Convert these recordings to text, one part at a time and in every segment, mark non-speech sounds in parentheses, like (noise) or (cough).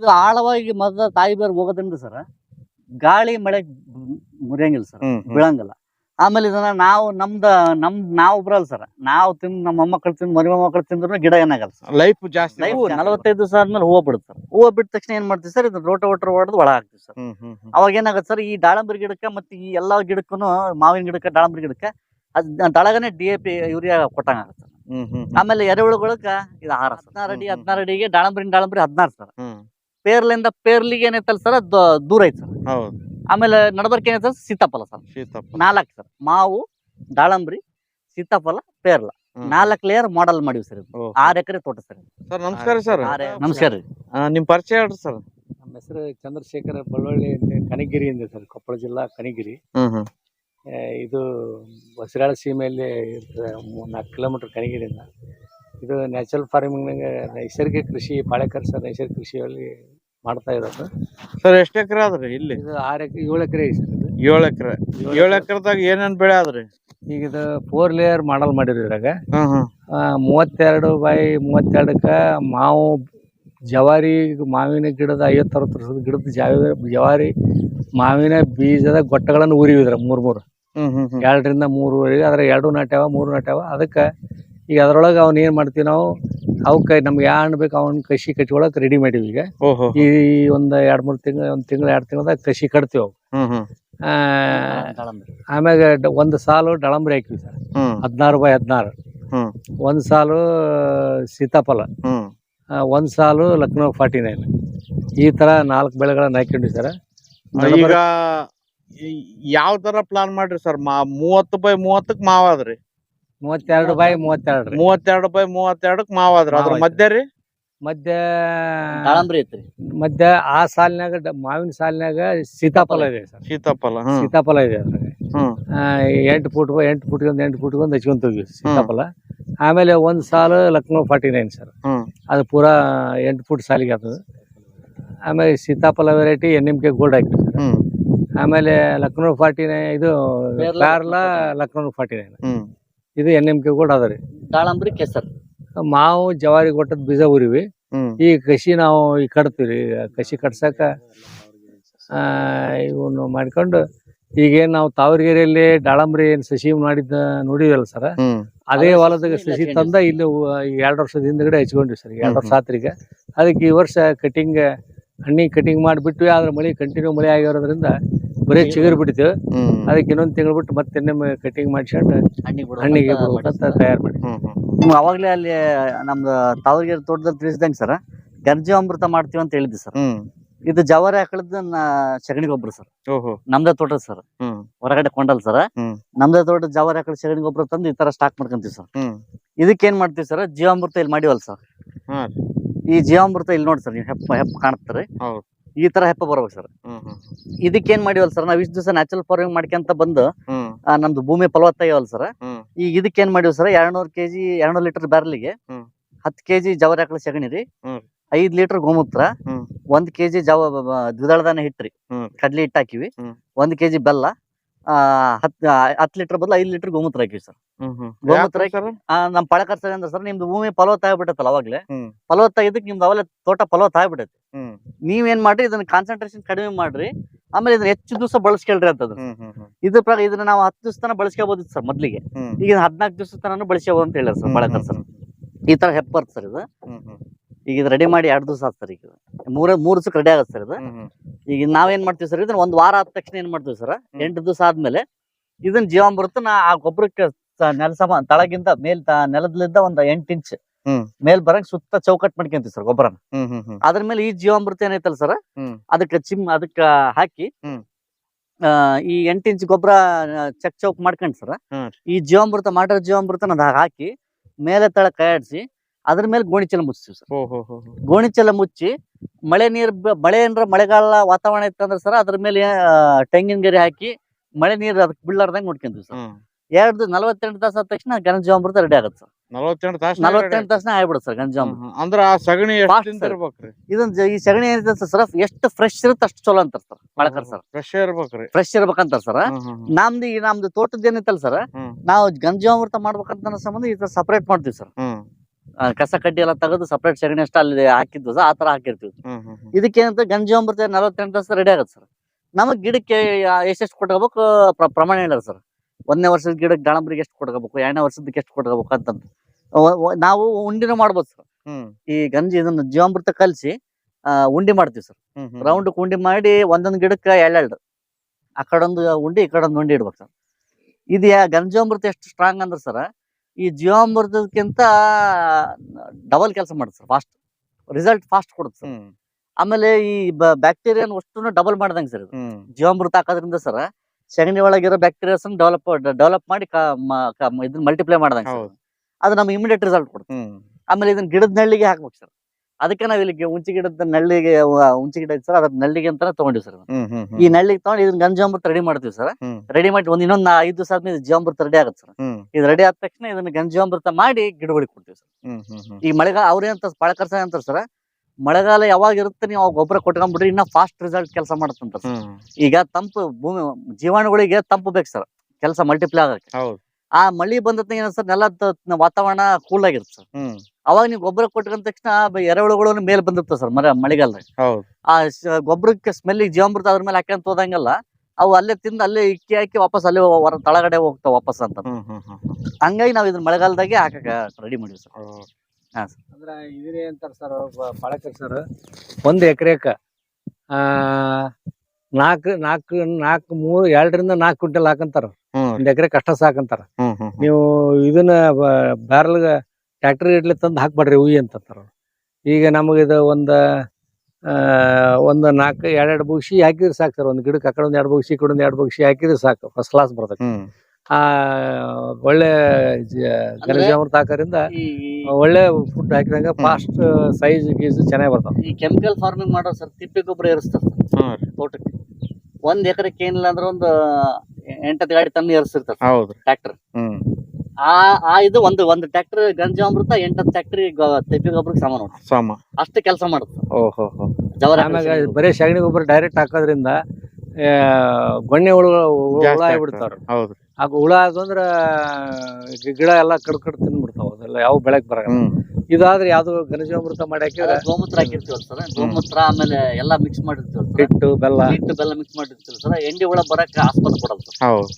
ಇದು ಆಳವಾಗಿ ಮದ್ದ ತಾಯಿ ಬೇರ್ ಹೋಗೋದ್ರಿಂದ ಸರ್ ಗಾಳಿ ಮಳೆ ಮುರಿಯಂಗಿಲ್ಲ ಸರ್. ಬೀಳಂಗಿಲ್ಲ ಆಮೇಲೆ ಇದನ್ನ ನಾವು ನಮ್ದ ನಮ್ ನಾವು ಬರಲ್ಲ ಸರ್ ನಾವು ತಿಂದ್ ನಮ್ಮ ಮೊಮ್ಮಕ್ಕಳು ತಿಂದ್ ಮರಿ ಮೊಮ್ಮಕ್ಕಳು ತಿಂದ್ರು ಗಿಡ ಏನಾಗಲ್ಲ ಸರ್ ಲೈಫ್ ಜಾಸ್ತಿ ಲೈಫ್. ನಲವತ್ತೈದು ದಿವಸ ಆದ್ಮೇಲೆ ಹೂವು ಬಿಡುತ್ತೆ ಸರ್ ಹೂವು ಬಿಟ್ಟ ತಕ್ಷಣ ಏನ್ ಮಾಡ್ತೀವಿ ಸರ್ ಇದು ರೋಟ ವೋಟರ್ ಹೊಡೆದು ಒಳ ಹಾಕ್ತೀವಿ ಸರ್. ಅವಾಗ ಏನಾಗುತ್ತೆ ಸರ್ ಈ ದಾಳಂಬರಿ ಗಿಡಕ್ಕೆ ಮತ್ತೆ ಈ ಎಲ್ಲಾ ಗಿಡಕ್ಕೂ ಮಾವಿನ ಗಿಡಕ್ಕೆ ದಾಳಂಬರಿ ಗಿಡಕ್ಕೆ ಅದ್ ದಳಗನೆ ಡಿ ಎ ಪಿ ಯೂರಿಯಾ ಕೊಟ್ಟಂಗ ಆಗುತ್ತೆ. ಆಮೇಲೆ ಎರೆಹುಳುಗಳಕ್ಕ ಇದು ಆಹಾರ ಹದಿನಾರು ಅಡಿ. ಹದಿನಾರು ಅಡಿಗೆ ದಾಳಂಬರಿ ದಾಳಂಬರಿ ಹದಿನಾರು ಸರ್. ಪೇರ್ಲಿಂದ ಪೇರ್ಲಿಗೆ ಏನೈತಲ್ಲ ಸರ್ ಅದು ದೂರ ಐತೆ ಸರ್. ಹೌದು. ಆಮೇಲೆ ನಡಬರ್ಕೆ ಏನೈತೆ ಸರ್ ಸೀತಾಫಲ ಸರ್. ಸೀತಾಫಲ. ನಾಲ್ಕು ಸರ್ ಮಾವು ದಾಳಂಬ್ರಿ ಸೀತಾಫಲ ಪೇರ್ಲ. ನಾಲ್ಕು ಲೇಯರ್ ಮಾಡಲ್ ಮಾಡಿವಿ ಸರ್ ಇದು. ಆರ್ ಎಕರೆ ತೋಟ ಸರ್ ಸರ್ ನಮಸ್ಕಾರ ಸರ್. ನಮಸ್ಕಾರ ರೀ. ನಿಮ್ಮ ನಿಮ್ ಪರಿಚಯ ಹೇಳ್ರಿ ಸರ್. ನಮ್ಮ ಹೆಸರು ಚಂದ್ರಶೇಖರ ಬಳ್ಳೊಳ್ಳಿ ಅಂತ ಇಂದ ಸರ್ ಕೊಪ್ಪಳ ಜಿಲ್ಲಾ ಕನಗಿರಿ. ಇದು ಬಸರಾಳ ಸೀಮೆಯಲ್ಲಿ ನಾಲ್ಕು ಕಿಲೋಮೀಟರ್ ಕನಗಿರಿಯಿಂದ. ಇದು ನ್ಯಾಚುರಲ್ ಫಾರ್ಮಿಂಗ್ನಾಗ ನೈಸರ್ಗಿಕ ಕೃಷಿ ಬಾಳೆಕರ್ಸ ನೈಸರ್ಗಿಕ ಕೃಷಿಯಲ್ಲಿ ಮಾಡ್ತಾ ಇರೋದು. ಸರ್ ಎಷ್ಟು ಎಕರೆ ಆದ್ರಿ ಇಲ್ಲಿ? ಇದು ಆರು ಎಕರೆ ಏಳು ಎಕರೆ ಐತೆ ಸರ್ ಇದು. ಏಳು ಎಕರೆ. ಏಳು ಎಕರೆದಾಗ ಏನೇನ್ ಬೆಳೆ ಆದ್ರಿ? ಈಗ ಇದು ಫೋರ್ ಲೇಯರ್ ಮಾಡಲ್ ಮಾಡಿರಿ ಇದ್ರಾಗ. ಆ, ಮೂವತ್ತೆರಡು ಬೈ ಮೂವತ್ತೆರಡಕ್ಕೆ ಮಾವು ಜವಾರಿ ಮಾವಿನ ಗಿಡದ ಐವತ್ತು ಅರವತ್ತು ವರ್ಷದ ಗಿಡದ ಜಾವ ಜವಾರಿ ಮಾವಿನ ಬೀಜದ ಗೊಟ್ಟಗಳನ್ನು ಉರಿವಿದ್ರ ಮೂರು ಮೂರು. ಹ್ಮ್ ಹ್ಮ್ ಹ್ಮ್. ಎರಡರಿಂದ ಮೂರುವರೆಗೆ ಅದ್ರ ಎರಡು ನಾಟ್ಯಾವ ಮೂರು ನಾಟ್ಯಾವ. ಅದಕ್ಕೆ ಈಗ ಅದ್ರೊಳಗೆ ಅವ್ನ ಏನು ಮಾಡ್ತೀವಿ ನಾವು? ಅವಕ್ಕೆ ನಮ್ಗೆ ಯಾವ ಹಣ್ಣು ಬೇಕು ಅವನ್ ಕಸಿ ಕಟ್ಕೊಳಕ್ಕೆ ರೆಡಿ ಮಾಡೀವಿ ಈಗ. ಓಹೋ. ಈ ಒಂದು ಎರಡು ಮೂರು ತಿಂಗಳು ಒಂದು ತಿಂಗಳು ಎರಡು ತಿಂಗಳದಾಗ ಕಸಿ ಕಟ್ತೀವಿ ಅವು. ಹ್ಮ್ ಹ್ಮ್. ಆ, ಆಮ್ಯಾಗ ಡ- ಒಂದು ಸಾಲು ಡಳಂಬ್ರಿ ಹಾಕಿವಿ ಸರ್. ಹ್ಮ್. ಹದಿನಾರು ಬೈ ಹದಿನಾರು. ಹ್ಮ್. ಒಂದು ಸಾಲು ಸೀತಾಫಲ. ಹ್ಮ್. ಆ, ಒಂದ್ ಸಾಲು ಲಕ್ನೋ ಫಾರ್ಟಿ ನೈನ್. ಈ ತರ ನಾಲ್ಕು ಬೆಳೆಗಳನ್ನ ಹಾಕೊಂಡಿವಿ ಸರ್. ಈಗ ಈ- ಯಾವ ತರ ಪ್ಲಾನ್ ಮಾಡ್ರಿ ಸರ್? ಮಾ ಮೂವತ್ತು ಬೈ ಮೂವತ್ತಕ್ ಮಾವಾದ್ರಿ ಆದ್ರಿ. ಮೂವತ್ತೆರಡು ಬೈ ಮೂವತ್ತೆರಡು ರೀ ಮೂವತ್ತೆರಡು ಬೈ ಮೂವತ್ತೆರಡಕ್ ಮಾವ್ ಆದ್ರಿ ಅದ್ರ ಮಾವ್. ಮಧ್ಯ ರೀ? ಮಧ್ಯ ದಾಳಂಬ್ರಿ ಐತ್ರಿ. ಮಧ್ಯ ಆ ಸಾಲಿನಾಗ ಡ- ಮಾವಿನ ಸಾಲಿನಾಗ ಸೀತಾಫಲ ಇದೆ ಸರ್. ಸೀತಾಫಲ ಹ್ಮ್. ಸೀತಾಫಲ ಇದೆ ಅದ್ರಾಗ. ಹ್ಮ್. ಆ, ಎಂಟು ಫುಟ್ ಎಂಟು ಫುಟ್ಗೊಂದು ಒಂದು ಎಂಟು ಫುಟ್ ಒಂದು ಹಚ್ಕೊಂತ ಹೋಗಿ ಸೀತಾಫಲ. ಆಮೇಲೆ ಒಂದ್ ಸಾಲು Lucknow forty nine sir. Hmm. ಅದು ಪೂರಾ ಎಂಟು ಫುಟ್ ಸಾಲಿಗೆ ಆತದ ಆಮೇಲೆ ಸೀತಾಫಲ variety N M K gold ಹಾಕಿ ಹ್ಮ್. ಆಮೇಲೆ ಲಕ್ನೋ ಫಾರ್ಟಿ ನೈನ್ ಇದು ಪೇರ್ಲ ಪ್ಯಾರ್ಲ ಲಕ್ನೋ ಫಾರ್ಟಿ ನೈನ್. ಹ್ಮ್. ಇದು ಎನ್ ಎಂ ಕೆ ಗೋಲ್ಡ್ ಅದ ರೀ. ದಾಳಂಬ್ರಿ ಕೆಸರ್. ಮಾವು ಜವಾರಿ ಗೊಟ್ಟದ ಬೀಜ ಉರಿವಿ. ಈ ಕಸಿ ನಾವು ಈ ಕಟ್ತೀವಿ ಕಸಿ ಕಟ್ಸಕ ಆ, ಇವನು ಮಾಡ್ಕೊಂಡು ಈಗೇನ್ ನಾವು ತಾವರಗೆರೆಯಲ್ಲಿ ದಾಳಂಬ್ರಿ ಏನ್ ಸಸಿ ಮಾಡಿದ್ದ ನೋಡಿದ್ವಲ್ಲ ಸರ್? ಅದೇ ಅದೇ ಹೊಲದಾಗ ಸಸಿ ಸಸಿ ತಂದ ಇಲ್ಲಿ ಎರಡ್ ವರ್ಷದ ಹಿಂದ್ಗಡೆ ಹಚ್ಕೊಂಡ್ವಿ ಸರ್. ಎರಡು ವರ್ಷ ಆತ್ರೀಗ ಅದಕ್ಕೆ ಈ ವರ್ಷ ಕಟಿಂಗ್ ಹಣ್ಣಿಗೆ ಕಟಿಂಗ್ ಮಾಡಿಬಿಟ್ವಿ. ಆದ್ರೆ ಮಳೆ ಕಂಟಿನ್ಯೂ ಮಳೆ ಆಗಿರೋದ್ರಿಂದ ಬರೀ ಚಿಗರ್ ಬಿಡ್ತೀವಿ ಅದಕ್ಕೆ ಇನ್ನೊಂದು ತಿಂಗಳು ಬಿಟ್ಟು ಮತ್ತೆ ಇನ್ನೊಮ್ಮೆ ಕಟಿಂಗ್ ಮಾಡಿಸ್ಕೊಂಡು ಹಣ್ಣಿಗೆ ಬಿಡ್ಬೇಕಂತ ತಯಾರು ಮಾಡಿ. ನೀವು ಅವಾಗ್ಲೇ ಅಲ್ಲಿ ನಮ್ದು ತಾವರ್ಗೆರೆ ತೋಟದಲ್ಲಿ ತಿಳಿಸಿದಂಗೆ ಸರ್ ಗರ್ಜಿ ಅಮೃತ ಮಾಡ್ತೀವಿ ಅಂತ ಹೇಳಿದ್ವಿ ಸರ್. ಇದು ಜವಾರಿ ಹಾಕಳದ್ ಸಗಣಿ ಗೊಬ್ಬರ ಸರ್. ಓಹೋ. ನಮ್ದೇ ತೋಟ ಸರ್. ಹೊರಗಡೆ ಕೊಂಡಲ್ ಸರ್. ನಮ್ದ ತೋಟ ಜವಾರಿ ಹಾಕಳ ಸಗಣಿ ಗೊಬ್ಬರ ತಂದು ಈ ತರ ಸ್ಟಾಕ್ ಮಾಡ್ಕೊಂತೀವಿ ಸರ್. ಇದಕ್ಕೆ ಏನ್ ಮಾಡ್ತೀವಿ ಸರ್ ಜೀವಾಮೃತ ಇಲ್ಲಿ ಮಾಡಿವಲ್ ಸರ್. ಹಾ. ಈ ಜೀವಾಮೃತ ಇಲ್ಲಿ ನೋಡಿ ಸರ್ ನೀವು ಹೆಪ್ಪ ಹೆಪ್ಪ ಕಾಣ್ತಾರೆ. ಹೌದು. ಈ ತರ ಹೆಪ್ಪ ಬರ್ಬೇಕು ಸರ್. ಇದಕ್ಕೆ ಏನ್ ಮಾಡಿವಲ್ಲ ಸರ್? ನಾವ್ ಇಷ್ಟು ದಿವಸ ನ್ಯಾಚುರಲ್ ಫಾರ್ಮಿಂಗ್ ಮಾಡ್ಕೊಂತ ಬಂದು ನಮ್ದು ಭೂಮಿ ಫಲವತ್ತಾಗಿವಲ್ ಸರ್. ಈಗ ಇದಕ್ಕೆ ಏನ್ ಮಾಡಿವಿ ಸರ್? ಎರಡ್ನೂರು ಕೆಜಿ ಎರಡ್ನೂರ್ ಲೀಟರ್ ಬ್ಯಾರಲಿಗೆ ಹತ್ ಕೆಜಿ ಜವಾರಿ ಹಾಕಲ್ ಸಗಣಿ ರೀ. ಐದ್ ಲೀಟರ್ ಗೋಮೂತ್ರ. ಒಂದ್ ಕೆಜಿ ಜವ ದ್ವಿದಳ ಧಾನ್ಯ ಹಿಟ್ರಿ. ಕಡ್ಲಿ ಹಿಟ್ಟು ಹಾಕಿವಿ. ಒಂದ್ ಕೆಜಿ ಬೆಲ್ಲ ಆ ಹತ್ ಹತ್ತು ಲೀಟರ್ ಬದಲು ಐದ್ ಲೀಟರ್ ಗೋಮೂತ್ರ ಹಾಕಿವಿ ಸರ್. ಗೋಮೂತ್ರ ಆ, ನಮ್ ಪಳೆ ಅಂದ್ರೆ ಸರ್ ನಿಮ್ದು ಭೂಮಿ ಫಲವತ್ತ ಆಗ್ಬಿಟ್ಟತ್ತಲ್ಲ ಅವಾಗ್ಲೇ. ಫಲವತ್ತ ಇದಕ್ಕೆ ನಿಮ್ದು ಅವಲೇ ತೋಟ ಫಲವತ್ತ ಆಗ್ಬಿಟ್ಟೈತಿ. ನೀವ್ ನೀವೇನ್ ಮಾಡ್ರಿ ಇದನ್ನ ಕಾನ್ಸಂಟ್ರೇಷನ್ ಕಡಿಮೆ ಮಾಡ್ರಿ ಆಮೇಲೆ ಇದನ್ನ ಹೆಚ್ಚು ದಿವಸ ಬಳಸ್ಕೊಳ್ರಿ ಅಂತದ್ ಇದ್ರ ಪ್ರಕಾರ ಇದನ್ನ ನಾವು ಹತ್ತು ದಿವಸ ತನ ಬಳಸ್ಕೋಬಹುದು ಸರ್ ಮೊದ್ಲಿಗೆ. ಈಗ ಹದ್ನಾಲ್ಕು ದಿವಸ ತನ ಬಳಸ್ಕೋಬಹುದು ಅಂತ ಹೇಳಿ ಸರ್ ಬಳಕರ್ ಸರ್ ಈ ತರ ಹೆಪ್ಪರ್ ಸರ್ ಇದು. ಈಗ ಇದು ರೆಡಿ ಮಾಡಿ ಎರಡು ದಿವಸ ಆಗ್ತಾರೆ ಸರ್ ಈಗ. ಮೂರ ಮೂರ್ ದಿವಸಕ್ಕೆ ರೆಡಿ ಆಗುತ್ತೆ ಸರ್ ಇದು. ಈಗ ನಾವೇನ್ ಮಾಡ್ತೀವಿ ಸರ್ ಇದನ್ನ ಒಂದ್ ವಾರ ಆದ ತಕ್ಷಣ ಏನ್ ಮಾಡ್ತೀವಿ ಸರ್ ಎಂಟು ದಿವಸ ಆದ್ಮೇಲೆ ಇದನ್ನ ಜೀವಾಮೃತ ನಾ ಆ ಗೊಬ್ಬರಕ್ಕೆ ನೆಲ ಸಮ ತಳಗಿಂತ ಮೇಲ್ ತ- ನೆಲದಲ್ಲಿದ್ದ ಒಂದ್ ಎಂಟ್ ಇಂಚ್ ಮೇಲ್ ಬರಂಗ್ ಸುತ್ತ ಚೌಕಟ್ ಮಾಡ್ಕೊಂತೀವಿ ಸರ್ ಗೊಬ್ಬರನ. ಅದ್ರ ಮೇಲೆ ಈ ಜೀವಾಮೃತ ಏನೈತಲ್ಲ ಸರ್. ಅದಕ್ಕೆ ಚಿಮ್ ಅದಕ್ಕ ಹಾಕಿ ಈ ಎಂಟ್ ಇಂಚ್ ಗೊಬ್ಬರ ಚಕ್ ಚೌಕ್ ಮಾಡ್ಕೊಂಡ್ ಸರ್. ಈ ಜೀವಾಮೃತ ಮಾಡಿರೋ ಜೀವಾಮೃತನ ಅದ ಹಾಕಿ ಮೇಲೆ ತಳ ಕೈಯಾಡ್ಸಿ ಅದ್ರ ಮೇಲೆ ಗೋಣಿ ಮುಚ್ಚಿ ಮುಚ್ತೀವಿ ಸರ್ ಗೋಣಿಚೆಲ್ಲ ಮುಚ್ಚಿ ಮಳೆ ನೀರ್ ಮಳೆ ಏನ್ರ ಮಳೆಗಾಲ ವಾತಾವರಣ ಇತ್ತಂದ್ರೆ ಸರ್ ಅದ್ರ ಮೇಲೆ ತೆಂಗಿನ ಗರಿ ಹಾಕಿ ಮಳೆ ನೀರ್ ಅದಕ್ಕೆ ಬೀಳಾರ್ದಂಗ್ ನೋಡ್ಕೊಂತೀವಿ ಸರ್. ಎರಡು ನಲವತ್ತೆಂಟು ತಾಸ ಆದ ತಕ್ಷಣ ಗಣಜಾಮೃತ ರೆಡಿ ಆಗುತ್ತೆ ಸರ್. ನಲವತ್ತೆಂಟು ತಾಸ ನಲವತ್ತೆಂಟು ತಾಸನ ಆಗ್ಬಿಡುತ್ತೆ ಸರ್ ಗಂಜಾಮೃತ ಅಂದ್ರ ಆ ಸಗಣಿ Fast ಎಷ್ಟು ದಿನ sir. ಇರ್ಬೇಕ್ರಿ ಇದನ್ನ ಈ ಸಗಣಿ ಏನಿದೆ ಸರ್ ಎಷ್ಟು ಫ್ರೆಶ್ ಇರುತ್ತೆ ಅಷ್ಟು ಚಲೋ ಅಂತಾರ ಸರ್ ಬಳಕರ್ ಸರ್. ಫ್ರೆಶ್ ಇರ್ಬೇಕ್ರಿ. ಫ್ರೆಶ್ ಇರ್ಬೇಕಂತಾರ ಸರ್. ನಮ್ದು ಈ ನಮ್ದು ತೋಟದ ಏನೈತಲ್ಲ ಸರ್. ನಾವು ಗಂಜಾಮೃತ ಮಾಡ್ಬೇಕಂತ ಸಂಬಂಧ ಈ ತರ ಸಪರೇಟ್ ಮಾಡ್ತೀವಿ ಸರ್. ಕಸ ಕಡ್ಡಿ ಎಲ್ಲ ತೆಗೆದು ಸಪರೇಟ್ ಸೆಗಣಿ ಅಷ್ಟ ಅಲ್ಲಿ ಹಾಕಿದ್ವಿ ಸರ್ ಆ ತರ ಹಾಕಿರ್ತೀವಿ. ಇದಕ್ಕೇನಂತ ಗಂಜಿ ಗಂಜಾಮೃತ ನಲವತ್ತೆಂಟು ದಿವಸ ರೆಡಿ ಆಗುತ್ತೆ ಸರ್. ನಮಗ್ ಗಿಡಕ್ಕೆ ಎಷ್ಟೆಷ್ಟು ಕೊಟ್ಕೋಬೇಕು ಪ್ರ- ಪ್ರಮಾಣ ಇಲ್ಲ ಸರ್. ಒಂದನೇ ವರ್ಷದ ಗಿಡಕ್ಕೆ ದಾಳಂಬರಿಗೆ ಎಷ್ಟು ಕೊಟ್ಕೋಬೇಕು ಎರಡನೇ ವರ್ಷದಕ್ಕೆ ಎಷ್ಟು ಕೊಟ್ಕೋಬೇಕು ವ- ನಾವು ಉಂಡಿನೂ ಮಾಡ್ಬೋದು ಸರ್. ಈ ಗಂಜಿ ಇದನ್ನ ಜೀವಾಮೃತ ಕಲಸಿ ಉಂಡಿ ಮಾಡ್ತೀವಿ ಸರ್. ರೌಂಡ್ ಉಂಡಿ ಮಾಡಿ ಒಂದೊಂದು ಗಿಡಕ್ಕೆ ಎರಡೆರಡು ಆ ಕಡೊಂದು ಉಂಡಿ ಈ ಕಡೊಂದು ಉಂಡಿ ಇಡ್ಬೇಕು ಸರ್. ಇದು ಗಂಜಿ ಗಂಜಾಮೃತ ಎಷ್ಟು ಸ್ಟ್ರಾಂಗ್ ಅಂದ್ರೆ ಸರ್ ಈ ಜೀವಾಮೃತಕ್ಕಿಂತ ಡಬಲ್ ಕೆಲಸ ಮಾಡುತ್ತೆ ಸರ್ ಫಾಸ್ಟ್ ರಿಸಲ್ಟ್ ಫಾಸ್ಟ್ ಕೊಡುತ್ತೆ ಸರ್ ಆಮೇಲೆ ಈ ಬ್ಯಾಕ್ಟೀರಿಯನ್ ಅಷ್ಟು ಡಬಲ್ ಮಾಡ್ದಂಗೆ ಸರ್ ಜೀವಾಮೃತ ಹಾಕೋದ್ರಿಂದ ಸರ್ ಸೆಗಣಿ ಒಳಗಿರೋ ಬ್ಯಾಕ್ಟೀರಿಯಾಸ್ ಡೆವಲಪ್ ಡೆವಲಪ್ ಮಾಡಿ ಇದನ್ನ ಮಲ್ಟಿಪ್ಲೈ ಮಾಡ್ದಂಗೆ. ಅದು ನಮ್ಗೆ ಇಮಿಡಿಯೇಟ್ ರಿಸಲ್ಟ್ ಕೊಡುತ್ತೆ. ಆಮೇಲೆ ಇದನ್ನ ಗಿಡದ ನಳ್ಳಿಗೆ ಹಾಕ್ಬೇಕು ಸರ್ ಅದಕ್ಕೆ ನಾವ್ ಇಲ್ಲಿ ಉಂಚಿ ಗಿಡದ ನಳ್ಳಿಗೆ ಉಂಚಿ ಗಿಡ ಸರ್ ಅದ್ ನಳ್ಳಿಗೆ ಅಂತ ತಗೊಂಡಿವಿ ಸರ್. ಈ ನಳ್ಳಿಗೆ ತಗೊಂಡು ಇದನ್ನ ಗಂಜಾಮೃತ ರೆಡಿ ಮಾಡ್ತೀವಿ ಸರ್. ರೆಡಿ ಮಾಡಿ ಒಂದ್ ಇನ್ನೊಂದ್ ಐದು ದಿವಸ ಆದ್ಮೇಲೆ ಜೀವಾಮೃತ ರೆಡಿ ಆಗುತ್ತೆ ಸರ್. ಇದು ರೆಡಿ ಆದ ತಕ್ಷಣ ಇದನ್ನ ಗಂಜಾಮೃತ ಮಾಡಿ ಗಿಡಗಳಿಗೆ ಕೊಡ್ತೀವಿ ಸರ್. ಈ ಮಳೆಗಾಲ ಅವ್ರೇನಂತ ಪಳಕರ್ಸ ಅಂತಾರ ಸರ್ ಮಳೆಗಾಲ ಯಾವಾಗ ಇರುತ್ತೆ ನೀವು ಅವಾಗ ಗೊಬ್ಬರ ಕೊಟ್ಕೊಂಡ್ಬಿಟ್ರಿ ಇನ್ನ ಫಾಸ್ಟ್ ರಿಸಲ್ಟ್ ಕೆಲಸ ಮಾಡುತ್ತಂತ ಈಗ ತಂಪು ಭೂಮಿ ಜೀವಾಣುಗಳಿಗೆ ತಂಪು ಬೇಕು ಸರ್ ಕೆಲಸ ಮಲ್ಟಿಪ್ಲೈ ಆಗಕ್ಕೆ. ಆ ಮಳಿ ಬಂದ ಏನ ಸರ್ ನೆಲ ತ- ವಾತಾವರಣ ಕೂಲ್ ಆಗಿರುತ್ತೆ ಸರ್. ಹ್ಮ್. ಅವಾಗ ನೀವು ಗೊಬ್ಬರ ಕೊಟ್ಟಿರೋ ತಕ್ಷಣ ಎರೆಹುಳುಗಳು ಮೇಲೆ ಬಂದಿರ್ತವೆ ಸರ್ ಮರ ಮಳೆಗಾಲದಾಗ. ಹೌದು. ಆ ಶ- ಗೊಬ್ಬರಕ್ಕೆ ಸ್ಮೆಲ್ ಜೀವಾಮೃತ ಅದ್ರ ಮೇಲೆ ಹಾಕ್ಯಂತ ಹೋದಂಗೆಲ್ಲ ಅವು ಅಲ್ಲೇ ತಿಂದು ಅಲ್ಲೇ ಇಕ್ಕಿ ಹಾಕಿ ವಾಪಸ್ ಅಲ್ಲೇ ಹೊರ ತಳಗಡೆ ಹೋಗ್ತಾವ ವಾಪಸ್ ಅಂತ. ಹ್ಮ್ ಹ್ಮ್ ಹ್ಮ್ ಹ್ಮ್. ಹಂಗಾಗಿ ನಾವು ಇದನ್ನ ಮಳೆಗಾಲದಾಗೆ ಹಾಕಕ ರೆಡಿ ಮಾಡಿವಿ ಸರ್. ಹೌದು. ಅಂದ್ರ ಇದನ್ನೇ ಅಂತಾರ ಸರ್ ಪಾಳಕರ್ ಸರ್. ಒಂದ್ ಎಕರೆಕ ಆ ನಾಲ್ಕು ನಾಲ್ಕು ನಾಲ್ಕು ಮೂರು ಎರಡರಿಂದ ನಾಲ್ಕು ಕ್ವಿಂಟಲ್ ಹಾಕಂತಾರ ಹ್ಮ್. ಒಂದ್ ಎಕರೆ ಕಷ್ಟ ಸಾಕಂತಾರ. ಅಂತಾರ ಹ್ಮ್ ಹ್ಮ್. ನೀವು ಇದನ್ನ ಬ್ಯಾರಲ್ ಟ್ರ್ಯಾಕ್ಟರ್ ಇಡ್ಲಿ ತಂದು ಹಾಕ್ಬೇಡ್ರಿ ಉಯಿ ಅಂತಂತಾರ ಅವ್ರು. ಈಗ ನಮಗಿದ ಒಂದ ಒಂದ್ ಆ ಒಂದ್ ನಾಲ್ಕು ಎರಡೆರಡು ಬುಗ್ಸಿ ಹಾಕಿದ್ರೆ ಸಾಕು ಸರ್. ಒಂದ್ ಗಿಡಕ್ಕೆ ಆ ಕಡೆ ಒಂದ್ ಎರಡು ಬುಗ್ಸಿ ಈ ಕಡೆ ಒಂದ್ ಎರಡು ಬುಗ್ಸಿ ಹಾಕಿದ್ರೆ ಸಾಕು. ಫಸ್ಟ್ ಕ್ಲಾಸ್ ಬರ್ತದೆ ಹ್ಮ್. ಆ ಒಳ್ಳೆ ಗಣಜಾಮೃತ ಹಾಕೋದ್ರಿಂದ ಒಳ್ಳೆ ಫುಡ್ ಹಾಕಿದಂಗ ಫಾಸ್ಟ್ ಸೈಜ್ ಗೀಸ್ ಚೆನ್ನಾಗಿ ಬರ್ತಾವ. ಈ ಕೆಮಿಕಲ್ ಫಾರ್ಮಿಂಗ್ ಮಾಡೋ ಸರ್ ತಿಪ್ಪೆ ಗೊಬ್ಬರ ಏರಿಸ್ತಾರೆ ಸರ್ ಹ್ಮ್. ರೀ. ತೋಟಕ್ಕೆ. ಒಂದ್ ಎಕರೆಕ್ಕೆ ಏನಿಲ್ಲ ಅಂದ್ರೆ ಒಂದು ಎಂಟತ್ತು ಗಾಡಿ ತಂದು ಏರಿಸಿರ್ತಾರೆ ಹೌದು. Tractor hmm. ಆ ಆ ಇದು ಒಂದು ಒಂದು ಟ್ರ್ಯಾಕ್ಟರ್ ಗಂಜಾಮೃತ ಎಂಟತ್ತು ಟ್ರ್ಯಾಕ್ಟರ್ ತೆಪ್ಪಿ ಗೊಬ್ಬರಕ್ಕೆ ಸಮಾನ ನೋಡ್ರಿ. ಸಮ. ಅಷ್ಟು ಕೆಲಸ ಮಾಡುತ್ತೆ ಓಹೋ ಹೋ. ಜವರ ಆಮ್ಯಾಗ ಬರೀ ಸಗಣಿ ಗೊಬ್ಬರ ಡೈರೆಕ್ಟ್ ಹಾಕೋದ್ರಿಂದ ಆ, ಗೊಣ್ಣೆ ಹುಳ ಹುಳ ಜಾಸ್ತಿ ಆಗ್ಬಿಡ್ತಾವ್ರಿ. ಹುಳ ಆಗಂದ್ರ ಗಿಡ ಎಲ್ಲಾ ಕಡ್ ಕಡ್ ತಿಂದ್ಬಿಡ್ತಾವ ಅದೆಲ್ಲ ಯಾವ ಬೆಳೆಗೆ ಬರಲ್ಲ. ಹ್ಮ್. ಇದಾದ್ರೆ ಯಾವ್ದು ಗಣಜಾಮೃತ ಮಾಡಕ್ಕೆ ಗೋಮೂತ್ರ ಹಾಕಿರ್ತೀವಲ್ಲ ಸರ್ ಗೋಮೂತ್ರ ಆಮೇಲೆ ಎಲ್ಲಾ ಮಿಕ್ಸ್ ಮಾಡಿರ್ತೀವಲ್ಲ ಸರ್? ಹಿಟ್ಟು ಬೆಲ್ಲ. ಹಿಟ್ಟು ಬೆಲ್ಲ ಮಿಕ್ಸ್ ಮಾಡಿರ್ತೀವಿ ಸರ್ ಎಂಡಿ ಹುಳ ಬರಕ್ಕೆ ಆಸ್ಪದ ಕೊಡಲ್ಲ ಸರ್. ಹೌದು.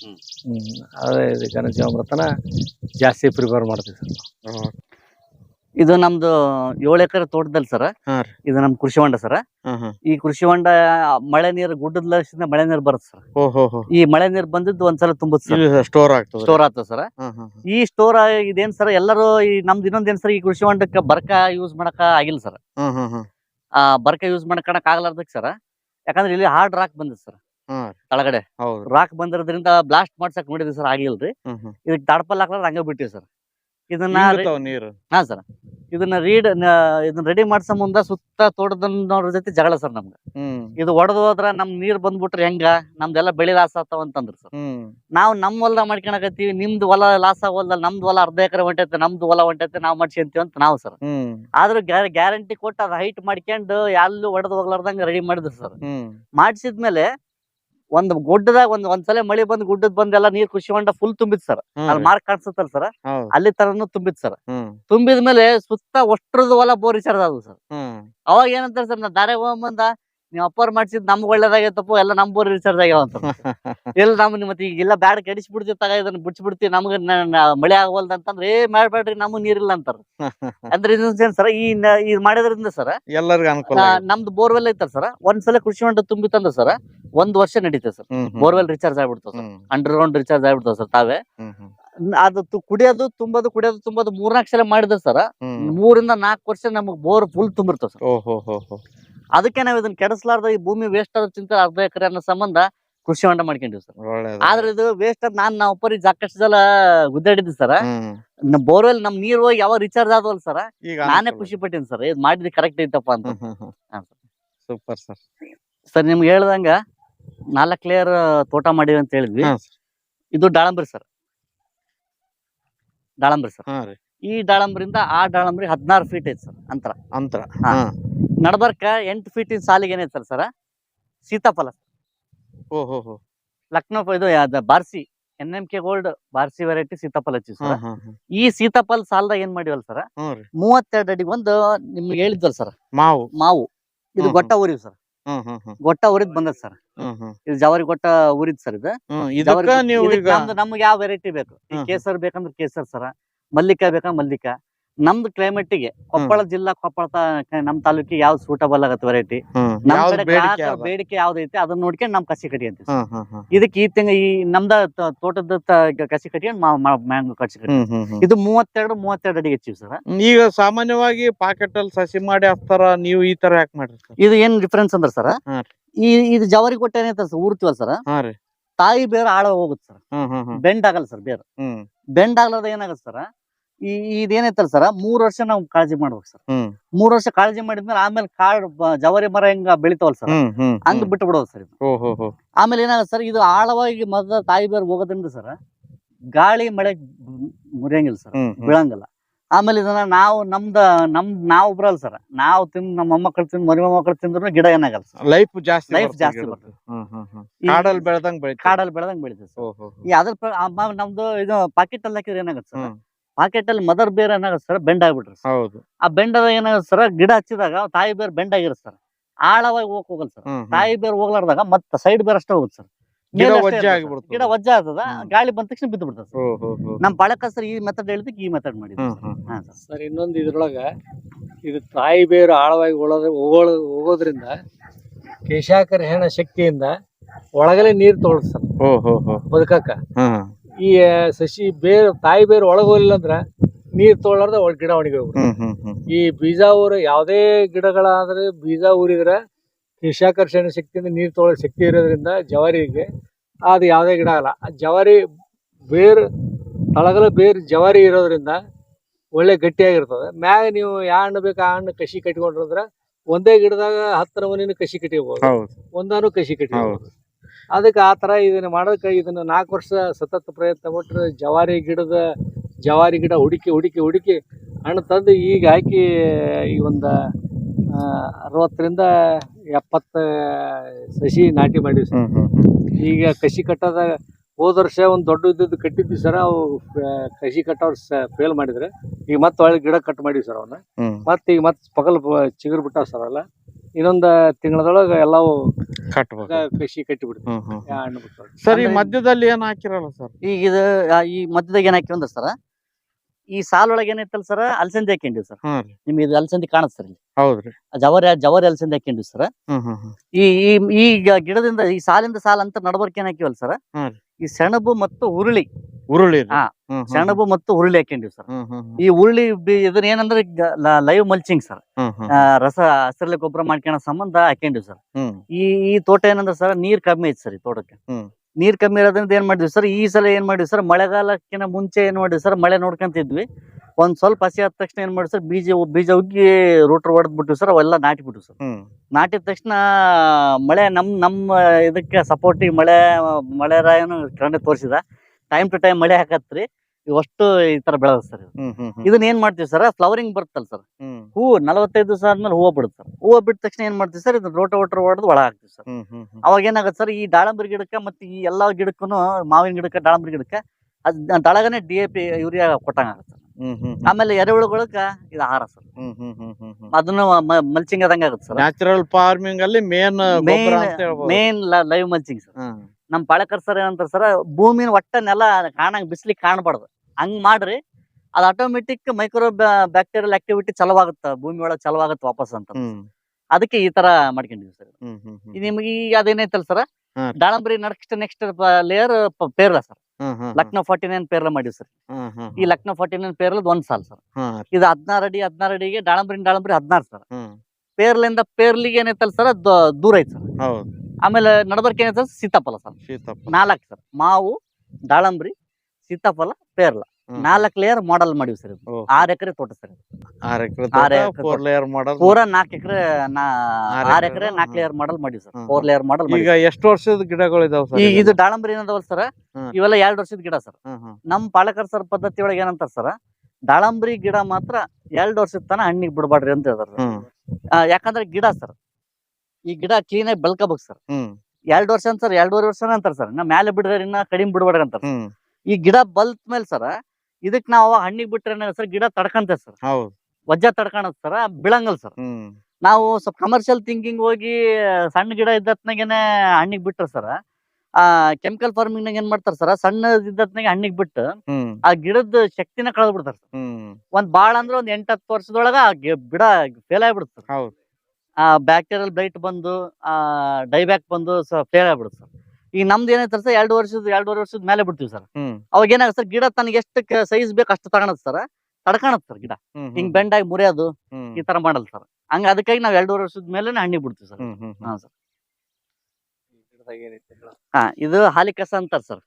ಹ್ಮ್. ಅದೇ ಇದು ಗಣಜಾಮೃತನ ಜಾಸ್ತಿ ಪ್ರಿಪೇರ್ ಮಾಡ್ತೀವಿ ಸರ್. ಇದು ನಮ್ದು ಏಳು ಎಕರೆ ತೋಟದಲ್ಲಿ ಸರ್. ಇದು ನಮ್ ಕೃಷಿ ಹೊಂಡ ಸರ್. ಈ ಕೃಷಿ ಹೊಂಡ ಮಳೆ ನೀರು ಗುಡ್ಡದ ಮಳೆ ನೀರು ಬರುತ್ತೆ ಸರ್. ಈ ಮಳೆ ನೀರು ಬಂದಿದ್ದು ಒಂದ್ಸಲ ತುಂಬುತ್ತೆ ಇಲ್ಲಿ ಸ್ಟೋರ್ ಆಗ್ತದೆ ಸ್ಟೋರ್ ಆಗ್ತದೆ ಸರ್. ಈ ಸ್ಟೋರ್ ಇದೇನ್ ಸರ್ ಎಲ್ಲರೂ ಈ ನಮ್ದು ಇನ್ನೊಂದೇನ್ ಸರ್ ಈ ಕೃಷಿ ಹೊಂಡಕ್ಕೆ ಬರ್ಕ ಯೂಸ್ ಮಾಡಕ ಆಗಿಲ್ಲ ಸರ್. ಆ ಬರ್ಕ ಯೂಸ್ ಮಾಡ್ಕೊಳಕ್ ಆಗ್ಲಾರ್ದಕ್ ಸರ್. ಯಾಕಂದ್ರೆ ಇಲ್ಲಿ ಹಾರ್ಡ್ ರಾಕ್ ಬಂದಿದೆ ಸರ್. ಕೆಳಗಡೆ. ರಾಕ್ ಬಂದಿರೋದ್ರಿಂದ ಬ್ಲಾಸ್ಟ್ ಮಾಡ್ಸಕ್ ನೋಡಿದ್ರಿ ಸರ್ ಆಗಿಲ್ರಿ. ಇದಕ್ಕೆ ತಡಪಲ್ ಹಾಕ್ಲಾರ ಹಂಗೆ ಬಿಟ್ಟಿವಿ ಸರ್. ಇದನ್ನ ಇಂಗುತ್ತಾವ ನೀರು. ಹಾ ಸರ್. ಇದನ್ನ ರೀಡ್ ಇದನ್ನ ರೆಡಿ ಮಾಡ್ಸೋ ಮುಂದ ಸುತ್ತ ತೋಟದವ್ರ ಜೊತೆ ಜಗಳ ಸರ್ ನಮ್ಗ. ಇದು ಒಡೆದು ಹೋದ್ರ ನಮ್ ನೀರ್ ಬಂದ್ಬಿಟ್ರೆ ಹೆಂಗ? ನಮ್ದೆಲ್ಲ ಬೆಳೆ ಲಾಸ್ ಆಗ್ತಾವ ಅಂತಂದ್ರ ಸರ್. ನಾವ್ ನಮ್ ಹೊಲ ಮಾಡ್ಕೊಳಕತ್ತೀವಿ ನಿಮ್ದು ಹೊಲ ಲಾಸ್ ಆಗೋಲ್ಲ ನಮ್ದು ಹೊಲ ಅರ್ಧ ಎಕರೆ ಹೊಂಟೈತೆ ನಮ್ದು ಹೊಲ ಹೊಂಟೈತೆ ನಾವ್ ಮಾಡ್ಸ್ಕೊಂತೀವಿ ಅಂತ ನಾವು ಸರ್. ಆದ್ರೂ ಗ್ಯಾರಂಟಿ ಕೊಟ್ಟು ಅದ್ ಹೈಟ್ ಮಾಡ್ಕೊಂಡು ಎಲ್ಲೂ ಒಡೆದು ಹೋಗ್ಲಾರ್ದಂಗ ರೆಡಿ ಮಾಡಿದ್ರು ಸರ್. ಮಾಡಿಸಿದ್ಮೇಲೆ ಒಂದ್ ಗುಡ್ಡದಾಗ ಒಂದ್ ಒಂದ್ಸಲ ಮಳಿ ಬಂದ್ ಗುಡ್ಡದ ಬಂದೆಲ್ಲ ನೀರ್ ಕೃಷಿ ಹೊಂಡ ಫುಲ್ ತುಂಬಿತ್ ಸರ್ ಅಲ್ಲಿ ಮಾರ್ಕ್ ಕಾಣಿಸುತ್ತಲ್ಲ ಸರ್ ಅಲ್ಲಿ ತರನು ತುಂಬಿತ್ ಸರ್ ತುಂಬಿದ ಮೇಲೆ ಸುತ್ತ ಒಷ್ಟ್ರದ ಹೊಲ ಬೋರ್ ರಿಚಾರ್ಜ್ ಆದವು ಸರ್ ಅವಾಗ ಏನಂತಾರೆ ಸರ್ ನಾ ದಾರೆ ಹೋಗ್ಬಂದ ನೀವ್ ಅಪ್ಪರ್ ಮಾಡ್ಸಿದ್ ನಮ್ಗ್ ಒಳ್ಳೇದಾಗೈತಪ್ಪ ಎಲ್ಲ ನಮ್ ಬೋರ್ ರಿಚಾರ್ಜ್ ಆಗ್ಯಾವ ಅಂತ (laughs) ಇಲ್ಲ ನಮ್ ಮತ್ತೆ ಈಗ ಇಲ್ಲ ಬ್ಯಾಡ ಕೆಡಿಸ್ ಬಿಡ್ತೀವಿ ತಗ ಇದನ್ನ ಬಿಡ್ಸ್ಬಿಡ್ತೀವಿ ನಮ್ಗ ನ- ನ- ಮಳೆ ಆಗವಲ್ದ ಅಂತಂದ್ರೆ ಏ ಮಾಡ್ಬೇಡ್ರಿ ನಮಗ್ ನೀರಿಲ್ಲ ಅಂತಾರ. (laughs) ಅಂದ್ರೆ ಏನ್ ಸರ್ ಈ ಮಾಡಿದ್ರಿಂದ ಸರ್ ಎಲ್ಲರಿಗೂ ಅನುಕೂಲ. ನಮ್ದು ಬೋರ್ವೆಲ್ ಐತಲ್ ಸರ್ ಒಂದ್ಸಲ ಕೃಷಿ ಹೊಂಡ ತುಂಬಿತಂದ್ರ ಸರ್ ಒಂದ್ ವರ್ಷ ನಡೀತದೆ ಸರ್. ಬೋರ್ವೆಲ್ ರಿಚಾರ್ಜ್ ಆಗ್ಬಿಡ್ತಾವ ಸರ್. ಅಂಡರ್ ಗ್ರೌಂಡ್ ರಿಚಾರ್ಜ್ ಆಗ್ಬಿಡ್ತಾವ ಸರ್ ತಾವೇ. ಅದು ಕುಡಿಯೋದು ತುಂಬೋದು ಕುಡಿಯೋದು ತುಂಬೋದು ಮೂರ್ನಾಲ್ಕು ಸಲ ಮಾಡಿದ್ರೆ ಸರ್. ಮೂರಿಂದ ನಾಲ್ಕು ವರ್ಷ ನಮಗ್ ಬೋರ್ ಫುಲ್ ತುಂಬಿರ್ತಾವ ಸರ್. ಅದಕ್ಕೆ ನಾವ್ ಇದನ್ನ ಕೆಡಿಸ್ಲಾರ್ದ ಈ ಭೂಮಿ ವೇಸ್ಟ್ ಆದ್ರೆ ಚಿಂತೆ ಅರ್ಧ ಎಕರೆ ಅನ್ನೋ ಸಂಬಂಧ ಕೃಷಿ ಹೊಂಡ ಮಾಡ್ಕೊಂಡಿವಿ ಸರ್. ಆದ್ರೆ ಇದು ವೇಸ್ಟ್ ಅದ್ ನಾನ್ ನಾವು ಪರಿ ಸಾಕಷ್ಟು ಸಲ ಗುದ್ದಾಡಿದ್ವಿ ಸರ್. ಬೋರ್ವೆಲ್ ನಮ್ ನೀರ್ ಹೋಗಿ ಯಾವ ರಿಚಾರ್ಜ್ ಆದವಲ್ ಸರ್? ನಾನೇ ಖುಷಿ ಪಟ್ಟಿನಿ ಸರ್. ಇದು ಮಾಡಿದ್ ಕರೆಕ್ಟ್ ಐತಪ್ಪ ಅಂತ. Super sir. ಸರ್ ನಿಮ್ಗೆ ಹೇಳ್ದಂಗ ನಾಲ್ಕು ಲೇಯರ್ ತೋಟ ಮಾಡಿವಿ ಅಂತ ಹೇಳಿದ್ವಿ. ಹಾ ಇದು ದಾಳಂಬ್ರಿ ಸರ್. ದಾಳಂಬ್ರಿ ಸರ್. ಹಾ ರೀ. ಈ ದಾಳಂಬ್ರಿಂದ ಆ ದಾಳಂಬ್ರಿ ಹದಿನಾರು ಫೀಟ್ ಐತಿ ಸರ್ ಅಂತರ. ಅಂತರ. ಹಾ. ಹಾ. ನಡ್ಬರ್ಕ ಎಂಟು ಫೀಟಿನ ಸಾಲಿಗೆ ಏನೈತೆ ಸರ್ ಸೀತಾಫಲ ಸರ್. ಹೋ ಲಕ್ನೋ ಇದು ಯಾವ್ದು? ಬಾರ್ಸಿ. ಎನ್ ಎಂ ಕೆ ಗೋಲ್ಡ್ ಬಾರ್ಸಿ ವೆರೈಟಿ ಸೀತಾಫಲ ಹಚ್ಚಿ ಸರ್. ಈ ಸೀತಾಫಲ ಸಾಲದಾಗ ಏನ್ ಮಾಡಿವಲ್ ಸರ್? ಹ್ಞೂ ರೀ. ಮೂವತ್ತೆರಡು ಅಡಿ ಒಂದು ನಿಮ್ಗೆ ಹೇಳಿದ್ವಲ್ ಸರ್. ಮಾವು. ಮಾವು. ಇದು ಹ್ಮ್ ಗೊಟ್ಟ ಊರಿವ್ ಸರ್. ಹ್ಮ್ ಹ್ಮ್ ಹ್ಮ್ ಗೊಟ್ಟ ಊರಿದ್ ಬಂದದ್ ಸರ್. ಇದು ಜವಾರಿ ಕೊಟ್ಟ ಊರಿದ್ ಸರ್ ಇದು. ನಮ್ಗೆ ಯಾವ ವೆರೈಟಿ ಬೇಕು? ಈ. ಕೇಸರ್ ಬೇಕಂದ್ರೆ ಕೇಸರ್ ಸರ ಮಲ್ಲಿಕ ಬೇಕಂದ್ರೆ ಮಲ್ಲಿಕ? ನಮ್ದು ಕ್ಲೈಮೇಟ್ಗೆ ಕೊಪ್ಪಳ ಜಿಲ್ಲಾ ಕೊಪ್ಪಳ ನಮ್ ತಾಲೂಕಿಗೆ ಯಾವ್ದು ಸೂಟಬಲ್ ಆಗತ್ತೆ ವೆರೈಟಿ ನಮ್ ಕಡೆ ಬೇಡಿಕೆ ಯಾವ್ದೈತೆ ಅದ ಅದನ್ನ ನೋಡ್ಕೊಂಡು ನಮ್ ಕಸಿ ಕಟ್ಟಿ ಅಂತೀವಿ ಇದಕ್ಕೆ ಈ ತಿಂಗ ಈ ನಮ್ದ ತೋಟದ ಕಸಿ ಕಟ್ಟಿ ಮ್ಯಾಂಗೋ ಕಸಿ ಕಟ್ಟಿ. ಇದು ಮೂವತ್ತೆರಡು ಮೂವತ್ತೆರಡು ಅಡಿಗೆ ಹೆಚ್ಚಿವಿ ಸರ್. ಈಗ ಸಾಮಾನ್ಯವಾಗಿ ಪಾಕೆಟ್ ಅಲ್ಲಿ ಸಸಿ ಮಾಡಿ ಹಾಕ್ತಾರ ನೀವು ಈ ತರ ಯಾಕೆ ಮಾಡ್ರಿ ಇದು ಏನ್ ಡಿಫ್ರೆನ್ಸ್ ಅಂದ್ರ ಸರ್? ಈ ಇದು ಜವಾರಿ ಕೊಟ್ಟೆ ಸರ್ ಊರ್ತಿವಲ್ ಸರ್ ತಾಯಿ ಬೇರೆ ಆಳ ಹೋಗುತ್ತೆ ಸರ್ ಬೆಂಡ್ ಆಗಲ್ಲ ಸರ್ ಬೇರೆ. ಬೆಂಡ್ ಆಗ್ಲಾರ್ದ ಏನಾಗತ್ತೆ ಸರ್ ಈ ಇದೇನೈತಲ್ಲ ಸರ್ ಮೂರ್ ವರ್ಷ ನಾವು ಕಾಳಜಿ ಮಾಡ್ಬೇಕು ಸರ್ ಮೂರ್ ವರ್ಷ ಕಾಳಜಿ ಮಾಡಿದ್ಮೇಲೆ ಆಮೇಲೆ ಕಾಳು ಜವರಿ ಮರ ಹೆಂಗ ಬೆಳಿತಾವಲ್ ಸರ್ ಹಂಗ್ ಬಿಟ್ಟು ಬಿಡೋದು ಸರ್ ಆಮೇಲೆ ಏನಾಗತ್ತೆ ಸರ್ ಇದು ಆಳವಾಗಿ ಮದ್ದ ತಾಯಿ ಬೇರೆ ಹೋಗೋದ್ರಿಂದ ಸರ್ ಗಾಳಿ ಮಳೆ ಮುರಿಯಂಗಿಲ್ಲ ಸರ್ ಬೀಳಂಗಿಲ್ಲ. ಆಮೇಲೆ ಇದನ್ನ ನಾವು ನಮ್ದ ನಮ್ ನಾವು ಬರಲ್ಲ ಸರ್ ನಾವು ತಿಂದ್ ನಮ್ಮ ಮೊಮ್ಮಕ್ಕಳು ತಿಂದ್ ಮರಿ ಮೊಮ್ಮಕ್ಕಳು ತಿಂದ್ರು ಗಿಡ ಏನಾಗಲ್ಲ ಸರ್ ಲೈಫ್ ಜಾಸ್ತಿ ಲೈಫ್ ಜಾಸ್ತಿ. ಬರ್ತದೆ. ಕಾಡಲ್ಲಿ ಬೆಳೆದಂಗ್ ಬೆಳಿ ಕಾಡಲ್ಲಿ ಬೆಳೆದಂಗ್ ಬೆಳಿತದೆ ಸರ್. ಈ ಅದ್ರ ನಮ್ದು ಇದು ಪಾಕೆಟ್ ಅಲ್ಲಿ ಹಾಕಿದ್ರೆ ಏನಾಗುತ್ತೆ ಸರ್ ಪಾಕೆಟ್ ಅಲ್ಲಿ ಮದರ್ ಬೇರ್ ಏನಾಗುತ್ತೆ ಸರ್ ಬೆಂಡ್ ಆಗ್ಬಿಟ್ರಿ ಹೌದು. ಆ ಬೆಂಡದ ಏನಾಗುತ್ತೆ ಸರ್ ಗಿಡ ಹಚ್ಚಿದಾಗ ತಾಯಿ ಬೇರ್ ಬೆಂಡ್ ಆಗಿರುತ್ತೆ ಸರ್ ಆಳವಾಗಿ ಹೋಗಕ್ ಹೋಗಲ್ಲ ಸರ್. ತಾಯಿ ಬೇರ್ ಹೋಗ್ಲಾರ್ದಾಗ ಮತ್ತೆ ಸೈಡ್ ಬೇರ್ ಅಷ್ಟೇ ಹೋಗುತ್ತೆ ಸರ್ ಗಿಡ ವಜ್ಜ. ಗಿಡ ವಜ್ಜೆ ಆಗ್ತದ ಗಾಳಿ ಬಂದ ತಕ್ಷಣ ಬಿದ್ದು ಬಿಡ್ತದೆ ಸರ್. ನಮ್ ಬಳಕ ಸರ್ ಈ ಮೆಥಡ್ ಹೇಳಿದಕ್ಕೆ ಈ ಮೆಥಡ್ ಮಾಡಿದ್ರು ಹ್ಮ್ ಹ್ಮ್ ಹಾ ಸರ್. ಸರ್ ಇನ್ನೊಂದು ಇದ್ರೊಳಗ ಇದು ತಾಯಿ ಬೇರು ಆಳವಾಗಿ ಹೋಗೋದ್ರಿಂದ ಹೋಗೋಳ ಹೋಗೋದ್ರಿಂದ ಕೇಶಾಕರ್ಷಣ ಶಕ್ತಿಯಿಂದ ಒಳಗಲೆ ನೀರ್ ತೊಗೊಳುತ್ತೆ ಸರ್. ಓ ಹೋ ಹೋ ಬದುಕಕ್ಕ. ಹ್ಮ್ ಈ ಆ, ಸಸಿ ಬೇರು ತಾಯಿ ಬೇರು ಒಳಗೆ ಹೋಗ್ಲಿಲ್ಲ ಅಂದ್ರ ನೀರ್ ತೊಗೊಳಾರ್ದ ಒಳಗ್ ಗಿಡ ಒಣಗಿ ಹೋಗ್ಬಿಡುತ್ತೆ ಹ್ಮ್ ಹ್ಮ್ ಹ್ಮ್. ಈ ಬೀಜ ಊರು ಯಾವುದೇ ಗಿಡಗಳಾದ್ರೆ ಬೀಜ ಊರಿದ್ರೆ ಕೇಶಾಕರ್ಷಣ ಶಕ್ತಿಯಿಂದ ನೀರು ತೊಗೊಳ್ಳೋ ಶಕ್ತಿ ಇರೋದ್ರಿಂದ ಜವಾರಿಗೆ ಅದು ಯಾವುದೇ ಗಿಡ ಆಗಲ್ಲ. ಆ ಜವಾರಿ ಬೇರು ತಳಗಲ ಬೇರು ಜವಾರಿ ಇರೋದ್ರಿಂದ ಒಳ್ಳೆ ಗಟ್ಟಿಯಾಗಿರ್ತದೆ. ಮ್ಯಾಗ ನೀವು ಯಾವ ಹಣ್ಣು ಬೇಕು ಆ ಹಣ್ಣು ಕಸಿ ಕಟ್ಕೊಂಡ್ರಂದ್ರ ಒಂದೇ ಗಿಡದಾಗ ಹತ್ತರ ಮನೆಯೂ ಕಸಿ ಕಟ್ಟಿಬೋದು ಹೌದು. ಒಂದಾನು ಕಸಿ ಕಟ್ಟಿಬೋದು ಅದಕ್ಕೆ ಆ ಥರ ಇದನ್ನ ಮಾಡೋಕೆ ಇದನ್ನ ನಾಲ್ಕು ವರ್ಷ ಸತತ ಪ್ರಯತ್ನ ಪಟ್ರೆ ಜವಾರಿ ಗಿಡದ ಜವಾರಿ ಗಿಡ ಹುಡುಕಿ ಹುಡುಕಿ ಹುಡುಕಿ ಹಣ್ಣು ತಂದು ಈಗ ಹಾಕಿ ಈ ಒಂದು ಅರವತ್ತರಿಂದ ಎಪ್ಪತ್ತ ಸಸಿ ನಾಟಿ ಮಾಡಿವಿ ಸರ್. ಈಗ ಕಸಿ ಕಟ್ಟೋದ ಹೋದ ವರ್ಷ ಒಂದು ದೊಡ್ಡ ಇದ್ದದ್ದು ಕಟ್ಟಿದ್ವಿ ಸರ್. ಅವು ಆ, ಕಸಿ ಕಟ್ಟೋರು ಫೇಲ್ ಮಾಡಿದ್ರೆ. ಈಗ ಮತ್ತೆ ಒಳ್ಳೆ ಗಿಡ ಕಟ್ ಮಾಡಿವಿ ಸರ್ ಅವನ್ನ ಮತ್ತೆ ಈಗ ಮತ್ತೆ ಪಗಲ್ ಚಿಗುರು ಬಿಟ್ಟಾವ ಸರ್ ಅಲ್ಲ ಇನ್ನೊಂದು ತಿಂಗಳದೊಳಗೆ ಎಲ್ಲವೂ ಕಸಿ ಕಟ್ಟಿ ಬಿಡ್ತೀವಿ ಸರ್ ಈ ಮಧ್ಯದಲ್ಲಿ ಏನ್ ಹಾಕಿರಲ್ಲ ಸರ್? ಈಗ ಇದು ಈ ಮಧ್ಯದಾಗ ಏನ್ ಹಾಕಿವಂದ್ರ ಸರ್? ಈ ಸಾಲೊಳಗೆ ಏನೈತಲ್ ಸರ್ ಅಲಸಂದಿ ಹಾಕೊಂಡಿವಿ ಸರ್. ನಿಮ್ಗೆ ಇದು ಅಲಸಂದಿ ಕಾಣುತ್ತೆ ಸರ್ ಇಲ್ಲಿ. ಹೌದ್ರಿ. ಜವರಿ ಜವಾರಿ ಅಲಸಂದಿ ಹಾಕೊಂಡಿವಿ ಸರ್. ಈ ಈ ಗಿಡದಿಂದ ಈ ಸಾಲಿಂದ ಸಾಲ ಅಂತ ನಡಬರ್ಕ ಏನ್ ಹಾಕಿವಲ್ ಸರ್ ಈ ಸೆಣಬು ಮತ್ತು ಹುರುಳಿ. ಹುರುಳಿ. ಹಾ. ಸೆಣಬು ಮತ್ತು ಹುರುಳಿ ಹಾಕೊಂಡಿವಿ ಸರ್. ಈ ಹುರುಳಿ ಇದನ್ನ ಏನಂದ್ರೆ ಲೈವ್ ಮಲ್ಚಿಂಗ್ ಸರ್. ರಸ ಹಸಿರಲೆ ಗೊಬ್ಬರ ಮಾಡ್ಕೊಳೋ ಸಂಬಂಧ ಹಾಕೊಂಡಿವಿ ಸರ್. ಈ ಈ ತೋಟ ಏನಂದ್ರೆ ಸರ್ ನೀರ್ ಕಮ್ಮಿ ಐತಿ ಸರ್ ಈ ತೋಟಕ್ಕೆ. ನೀರ್ ಕಮ್ಮಿ ಇರೋದ್ರಿಂದ ಏನ್ ಮಾಡಿದ್ವಿ ಸರ್? ಈ ಸಲ ಏನ್ ಮಾಡಿದ್ವಿ ಸರ್? ಮಳೆಗಾಲಕ್ಕಿಂತ ಮುಂಚೆ ಏನ್ ಮಾಡಿದ್ವಿ ಸರ್? ಮಳೆ ನೋಡ್ಕೊಂತಿದ್ವಿ. ಒಂದ್ ಸ್ವಲ್ಪ ಹಸಿ ಆದ ತಕ್ಷಣ ಏನ್ ಮಾಡಿ ಸರ್? ಬೀಜ ಬೀಜ ಉಗ್ಗಿ ರೂಟ್ರ್ ಹೊಡೆದ್ ಬಿಟ್ಟು ಸರ್. ಅವೆಲ್ಲ ನಾಟಿ ಬಿಟ್ಟು ಸರ್ ನಾಟಿದ ತಕ್ಷಣ ಮಳೆ ನಮ್ ನಮ್ಮ ಇದಕ್ಕೆ ಸಪೋರ್ಟಿಗೆ ಮಳೆ ಮಳೆ ರಾಯನು ಕಣ್ಣೆ ತೋರಿಸಿದ. ಟೈಮ್ ಟು ಟೈಮ್ ಮಳೆ ಹಾಕತ್ರಿ. ಇವಷ್ಟು ಈ ತರ ಬೆಳೆದ ಸರ್ ಇದನ್ನ ಏನ್ ಮಾಡ್ತೀವಿ ಸರ್? ಫ್ಲವರಿಂಗ್ ಬರ್ತಲ್ಲ ಸರ್. ಹೂ ಹೂವು ನಲವತ್ತೈದು ದಿವಸ ಆದ್ಮೇಲೆ ಹೂವು ಬಿಡುತ್ತೆ ಸರ್. ಹೂವು ಬಿಟ್ಟ ತಕ್ಷಣ ಏನ್ ಮಾಡ್ತೀವಿ ಸರ್? ಇದನ್ನ ರೋಟ ವೋಟರ್ ಹೊಡೆದು ಒಳ ಹಾಕ್ತೀವಿ ಸರ್. ಅವಾಗ ಏನಾಗುತ್ತೆ ಸರ್? ಈ ದಾಳಂಬರಿ ಗಿಡಕ್ಕೆ ಮತ್ತೆ ಈ ಎಲ್ಲಾ ಗಿಡಕ್ಕೂ ಮಾವಿನ ಗಿಡಕ್ಕೆ ದಾಳಂಬರಿ ಗಿಡಕ್ಕೆ ಅದ್ ದಳಗನೆ ಡಿ ಎ ಪಿ ಯೂರಿಯಾ ಕೊಟ್ಟಂಗ ಆಗುತ್ತೆ ಹ್ಮ್ ಹ್ಮ್ ಆಮೇಲೆ ಎರೆಹುಳುಗಳಕ್ಕ ಇದು ಆಹಾರ ಸರ್. ಅದನ್ನು ಮಲ್ಚಿಂಗ್ ಆದಂಗ ಆಗುತ್ತೆ ಸರ್. ನ್ಯಾಚುರಲ್ ಫಾರ್ಮಿಂಗ್ ಅಲ್ಲಿ main main live mulching sir. ನಮ್ ಪಾಳಕರ್ ಸರ್ ಏನಂತಾರ ಸರ್ ಭೂಮಿನ ಒಟ್ಟ ನೆಲ ಕಾಣಂಗ್ ಬಿಸ್ಲಿಕ್ ಕಾಣಬಾರ್ದು. ಹಂಗ್ ಮಾಡ್ರಿ ಅದು ಆಟೋಮೆಟಿಕ್ ಮೈಕ್ರೋ ಬ್ಯಾಕ್ಟೀರಿಯಲ್ ಆಕ್ಟಿವಿಟಿ ಚಲವಾಗುತ್ತೆ ಭೂಮಿ ಒಳಗೆ ಚಲವಾಗುತ್ತೆ ವಾಪಸ್ ಅಂತ ಅದಕ್ಕೆ ಈ ತರ ಮಾಡ್ಕೊಂಡಿವಿ ಸರ್. ಹ್ಮ್ ನಿಮಗೆ ಈಗ ಅದೇನೈತಲ್ಲ ಸರ್. ದಾಳಂಬರಿ ನೆಕ್ಸ್ಟ್ ನೆಕ್ಸ್ಟ್ ಲೇಯರ್ ಪೇರ್ಲ ಸರ್. ಲಕ್ನೋ ಫಾರ್ಟಿ ನೈನ್ ಪೇರ್ಲ ಮಾಡಿವಿ ಸರ್. ಈ ಲಕ್ನೋ ಫಾರ್ಟಿ ನೈನ್ ಪೇರ್ಲದ್ ಒಂದ್ ಸಾಲ್ ಸರ್. ಇದು ಹದಿನಾರು ಅಡಿ ಹದಿನಾರು ಅಡಿಗೆ ದಾಳಂಬರಿ ದಾಳಂಬರಿ ಹದಿನಾರು ಸರ್. ಪೇರ್ಲಿಂದ ಪೇರ್ಲಿಗೆ ಏನೈತಲ್ಲ ಸರ್ ದೂರ ಐತೆ ಸರ್. ಹೌದು. ಆಮೇಲೆ ನಡಬರ್ಕೆ ಏನೈತೆ ಸೀತಾಫಲ ಸರ್. ಶೀತಪ್ಪ ನಾಲ್ಕು ಸರ್. ಮಾವು ದಾಳಂಬ್ರಿ ಸೀತಾಫಲ ಪೇರ್ಲ. ನಾಲ್ಕು ಲೇಯರ್ ಮಾಡಲ್ ಮಾಡಿವಿ ಸರ್ ಆರ್ ಎಕರೆ ತೋಟ ಸರ್ ಇದು. ಆರ್ ಎಕರೆ ಆರ್ ಎಕ್ರೆ ಫೋರ್ ಲೇಯರ್ ಮಾಡೋದು ಪೂರಾ ನಾಲ್ಕು ಎಕರೆ ಆರ್ ಎಕ್ರೆ ನಾಲ್ಕು ಲೇಯರ್ ಮಾಡಲ್ ಮಾಡಿವಿ ಸರ್. ಫೋರ್ ಲೇಯರ್ ಮಾಡಲ್ ಈಗ ಎಷ್ಟು ವರ್ಷದ ಗಿಡಗಳು ಇದಾವ ಸರ್ ಈಗ ಇದು ದಾಳಂಬ್ರಿ ಏನದವಲ್ ಸರ್? ಇವೆಲ್ಲ ಎರಡ್ ವರ್ಷದ ಗಿಡ ಸರ್. ನಮ್ ಪಾಲಕರ್ ಸರ್ ಪದ್ಧತಿ ಒಳಗೆ ಏನಂತಾರ ಸರ್? ದಾಳಂಬ್ರಿ ಗಿಡ ಮಾತ್ರ ಎರಡ್ ವರ್ಷದ ತನ ಹಣ್ಣಿಗೆ ಬಿಡಬಾಡ್ರಿ ಅಂತ ಹೇಳ್ತಾರ ಯಾಕಂದ್ರೆ ಗಿಡ ಸರ್ ಈ ಗಿಡ ಕ್ಲೀನ್ ಆಗಿ ಬೆಳ್ಕೋಬೇಕು ಸರ್ ಹ್ಮ್. ಎರಡ್ ವರ್ಷ ಅಂತ ಸರ್ ಎರಡೂವರೆ ವರ್ಷ ಅಂತಾರ ಸರ್ ನಾ ಮ್ಯಾಲೆ ಬಿಡ್ರಿ ಇನ್ನ ಕಡಿಮೆ ಬಿಡ್ಬೇಡ ಅಂತ ಹ್ಮ್. ಈ ಗಿಡ ಬಲ್ತ್ ಮೇಲೆ ಸರ್ ಇದಕ್ ನಾವ್ ಅವಾಗ ಹಣ್ಣಿಗೆ ಬಿಟ್ರೆ ಸರ್ ಗಿಡ ತಡ್ಕಂತ ಸರ್ ಹೌದು. ವಜ್ಜ ತಡ್ಕೊಳತ್ ಸರ್ ಬಿಳಂಗಲ್ ಸರ್ ಹ್ಮ್. ನಾವು ಸ್ವಲ್ಪ ಕಮರ್ಷಿಯಲ್ ಥಿಂಕಿಂಗ್ ಹೋಗಿ ಸಣ್ಣ ಗಿಡ ಇದ್ದತ್ನಾಗೇನೆ ಹಣ್ಣಿಗೆ ಬಿಟ್ರ ಸರ್ ಆ ಕೆಮಿಕಲ್ ಫಾರ್ಮಿಂಗ್ ನಾಗ ಏನ್ ಮಾಡ್ತಾರ ಸರ್ ಸಣ್ಣ ಇದ್ದತ್ನಾಗ ಹಣ್ಣಿಗೆ ಬಿಟ್ಟು ಹ್ಮ್. ಆ ಗಿಡದ ಶಕ್ತಿನ ಕಳೆದ್ ಬಿಡ್ತಾರ ಸರ್ ಹ್ಮ್. ಒಂದ್ ಬಾಳ ಅಂದ್ರೆ ಒಂದ್ ಎಂಟ್ ಹತ್ತು ವರ್ಷದೊಳಗ ಆ ಗಿ- ಗಿಡ ಫೇಲ್ ಆಗ್ಬಿಡುತ್ತೆ ಹೌದು. ಆ ಬ್ಯಾಕ್ಟೀರಿಯಲ್ ಬ್ಲೈಟ್ ಬಂದು ಆ ಡೈಬ್ಯಾಕ್ ಬಂದು ಫೇಲ್ ಆಗ್ಬಿಡುತ್ತೆ ಸರ್. ಈಗ ನಮ್ದು ಏನೈತೆ ಸರ್ ಎರಡು ವರ್ಷದ ಎರಡೂವರೆ ವರ್ಷದ ಮೇಲೆ ಬಿಡ್ತೀವಿ ಸರ್. ಅವಾಗ ಏನಾಗುತ್ತೆ ಸರ್ ಗಿಡ ತನಗೆ ಎಷ್ಟು ಸೈಜ್ ಬೇಕು ಅಷ್ಟು ತಗೊಳತ್ ಸರ್. ತಡ್ಕೊಳತ್ ಸರ್ ಗಿಡ. ಹಿಂಗ್ ಬೆಂಡ್ ಆಗಿ ಮುರಿಯೋದು ಈ ತರ ಮಾಡಲ್ ಸರ್. ಹಂಗ ಅದಕ್ಕಾಗಿ ನಾವ್ ಎರಡೂವರೆ ವರ್ಷದ ಮೇಲೆ ಹಣ್ಣಿ ಬಿಡ್ತೀವಿ ಸರ್. ಹಾ ಸರ್. ಹಾ ಇದು ಹಾಲಿ ಕಸ ಅಂತಾರ ಸರ್.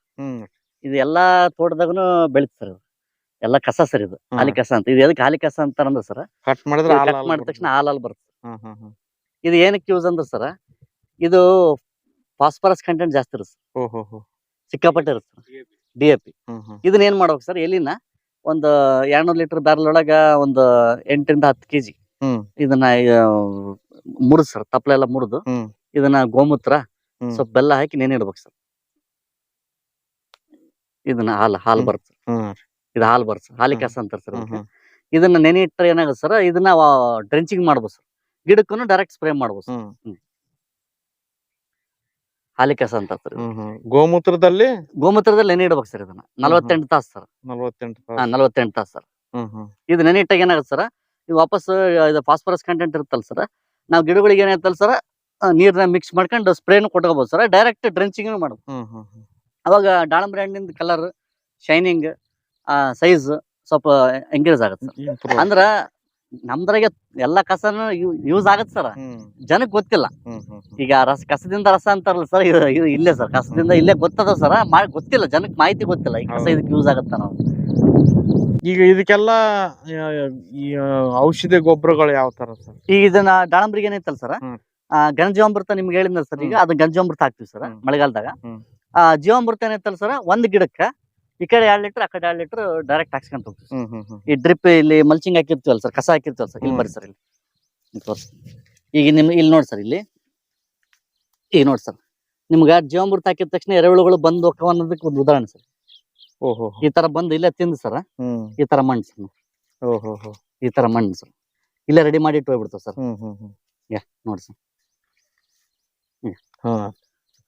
ಇದು ಎಲ್ಲಾ ತೋಟದಾಗನು ಬೆಳಿತ ಸರ್ ಎಲ್ಲ ಕಸ ಸರ್ ಇದು. ಹಾಲಿ ಕಸ ಅಂತ. ಇದು ಎದಕ್ಕೆ ಹಾಲಿ ಕಸ ಅಂತಾರಂದ್ರ ಸರ್ ಕಟ್ ಮಾಡಿದ್ರೆ ಹಾಲ್ ಕಟ್ ಮಾಡಿದ ತಕ್ಷಣ ಹಾಲು ಬರುತ್ತೆ ಇದು ಏನಕ್ಕೆ ಯೂಸ್ ಅಂದ್ರೆ ಸರ್ ಇದು ಫಾಸ್ಫರಸ್ ಕಂಟೆಂಟ್ ಜಾಸ್ತಿ ಇರುತ್ತೆ ಸಿಕ್ಕಾಪಟ್ಟೆ ಇರುತ್ತೆ ಡಿ ಎ ಪಿ ಇದನ್ನ ಏನ್ ಮಾಡ್ಬೇಕು ಸರ್ ಎಲ್ಲಿನ ಒಂದು ಎರಡ್ನೂರು ಲೀಟರ್ ಬ್ಯಾರಲ್ ಒಳಗ ಒಂದು ಎಂಟರಿಂದ ಹತ್ತು ಕೆಜಿ ಇದನ್ನ ಮುರಿದ್ ಸರ್ ತಪ್ಪಲೆಲ್ಲ ಮುರಿದು ಇದನ್ನ ಗೋಮೂತ್ರ. ಸ್ವಲ್ಪ ಬೆಲ್ಲ ಹಾಕಿ ನೆನೆಯಿಡ್ಬೇಕು ಸರ್. ಇದನ್ನ ಹಾಲ್ ಹಾಲು. ಬರುತ್ತೆ ಇದು ಹಾಲು ಬರುತ್ತೆ ಹಾಲಿ ಹ್ಮ್. ಕಸ ಅಂತಾರೆ ಸರ್ ಇದನ್ನ ನೆನೆ ಇಟ್ಟರೆ ಏನಾಗುತ್ತೆ ಸರ್ ಇದನ್ನ ಡ್ರೆಂಚಿಂಗ್ ಮಾಡ್ಬೋದು ಸರ್. ಗಿಡಕ್ಕೂ ಡೈರೆಕ್ಟ್ ಸ್ಪ್ರೇ ಮಾಡ್ಬೋದು ಹ್ಮ್. ಹಾಲಿ ಕಸ ಅಂತ ಸರ್ ಇದು. ಹ್ಮ್ ಹ್ಮ್. ಗೋಮೂತ್ರದಲ್ಲಿ? ಗೋಮೂತ್ರದಲ್ಲಿ ನೆನೆ ಇಡ್ಬೇಕು ಸರ್ ಇದನ್ನ. ನಲವತ್ತೆಂಟು ತಾಸು ಸರ್. ನಲ್ವತ್ತೆಂಟು ಹಾ ತಾಸು. ನಲವತ್ತೆಂಟು ತಾಸು ಸರ್. ಹ್ಮ್ ಹ್ಮ್. ಇದು ನೆನೆ ಇಟ್ಟಾಗ ಏನಾಗುತ್ತೆ ಸರ್ ಇದು ವಾಪಸ್ ಇದು ಫಾಸ್ಫರಸ್ ಕಂಟೆಂಟ್ ಇರುತ್ತಲ್ಲ ಸರ್ ನಾವು ಗಿಡಗಳಿಗೆ ಏನಾಯ್ತಲ್ಲ ಸರ್ ನೀರ್ನ ಮಿಕ್ಸ್ ಮಾಡ್ಕೊಂಡು ಸ್ಪ್ರೇನು ಕೊಟ್ಕೋಬಹುದು ಸರ್ ಡೈರೆಕ್ಟ್ ಡ್ರೆಂಚಿಂಗ್ ಮಾಡ್ಬೋದು. ಹ್ಮ್ ಹ್ಮ್ ಹ್ಮ್. ಅವಾಗ ದಾಳಂಬ್ರಿ ಹಣ್ಣಿಂದ ಕಲರ್ ಶೈನಿಂಗ್ ಸೈಜ್ ಸ್ವಲ್ಪ ಎಂಗೇಜ್ ಆಗುತ್ತೆ. ಅಂದ್ರ ನಮ್ದ್ರಾಗೆ ಎಲ್ಲಾ ಕಸನು ಯೂಸ್ ಆಗತ್ ಸರ್. ಜನಕ್ ಗೊತ್ತಿಲ್ಲ. ಈಗ ರಸ ಕಸದಿಂದ ರಸ ಅಂತಾರಲ್ಲ ಸರ್ ಇಲ್ಲೇ ಸರ್. ಕಸದಿಂದ ಇಲ್ಲೇ ಗೊತ್ತದ ಸರ್. ಮಾಡಿ ಗೊತ್ತಿಲ್ಲ. ಜನಕ್ ಮಾಹಿತಿ ಗೊತ್ತಿಲ್ಲ. ಈ ಕಸ. ಇದಕ್ಕೆ ಯೂಸ್ ಆಗತ್ತ ನಾವು. ಈಗ ಇದಕ್ಕೆಲ್ಲ ಔಷಧಿ ಗೊಬ್ಬರಗಳು ಯಾವ ತರ ಸರ್? ಈಗ ಇದನ್ನ ದಾಳಂಬ್ರಿಗೆ ಏನೈತಲ್ಲ ಸರ್. ಗಂಜಾಮೃತ ನಿಮ್ಗೆ ಹೇಳಿದ್ನ ಸರ್ ಈಗ ಅದನ್ನ ಅದು ಗಂಜಾಮೃತ ಹಾಕ್ತಿವಿ ಸರ್ ಮಳೆಗಾಲದಾಗ. ಆ ಜೀವಾಮೃತ ಏನೈತಲ್ಲ ಸರ್ ಒಂದ್ ಗಿಡಕ್ಕ ಈ ಕಡೆ ಎರಡ್ ಲೀಟರ್ ಆ ಕಡೆ ಎರಡ್ ಲೀಟರ್ ಡೈರೆಕ್ಟ್ ಹಾಕ್ಸ್ಕೊಂಡ್ ಹೋಗ್ತೀವಿ. ಹ್ಮ್ ಹ್ಮ್ ಹ್ಮ್. ಈ ಡ್ರಿಪ್ ಇಲ್ಲಿ ಮಲ್ಚಿಂಗ್ ಹಾಕಿರ್ತೀವಲ್ಲ ಸರ್ ಕಸ ಹಾಕಿರ್ತೀವಲ್ಲ ಸರ್ ಇಲ್ಲಿ ಹ್ಮ್. ಬರ್ರಿ ಸರ್ ಇಲ್ಲಿ. ಇಲ್ಲಿ ತೋರ್ಸಿ. ಈಗ ನಿಮ್ ಇಲ್ಲಿ ನೋಡಿ ಸರ್ ಇಲ್ಲಿ. ಈಗ ನೋಡಿ ಸರ್. ನಿಮ್ಗೆ ಜೀವಾಮೃತ ಹಾಕಿದ ತಕ್ಷಣ ಎರೆಹುಳುಗಳು ಬಂದು ಹೋಗ್ತಾವ ಅನ್ನೋದಕ್ಕೆ ಒಂದು ಉದಾಹರಣೆ ಸರ್. ಓಹೋ ಈ ತರ ಬಂದು ಇಲ್ಲೇ ತಿಂದು ಸರ್ ಹ್ಮ್. ಈ ತರ ಮಣ್ಣು ಸರ್ ಓಹೋ ಹೋ ಈ ತರ ಮಣ್ಣು ಸರ್. ಇಲ್ಲೇ ರೆಡಿ ಮಾಡಿ ಇಟ್ಟು ಹೋಗ್ಬಿಡ್ತಾವ ಸರ್. ಹ್ಮ್ ಹ್ಮ್ ಹ್ಮ್. ನೋಡಿ ಸರ್. ಹಾ.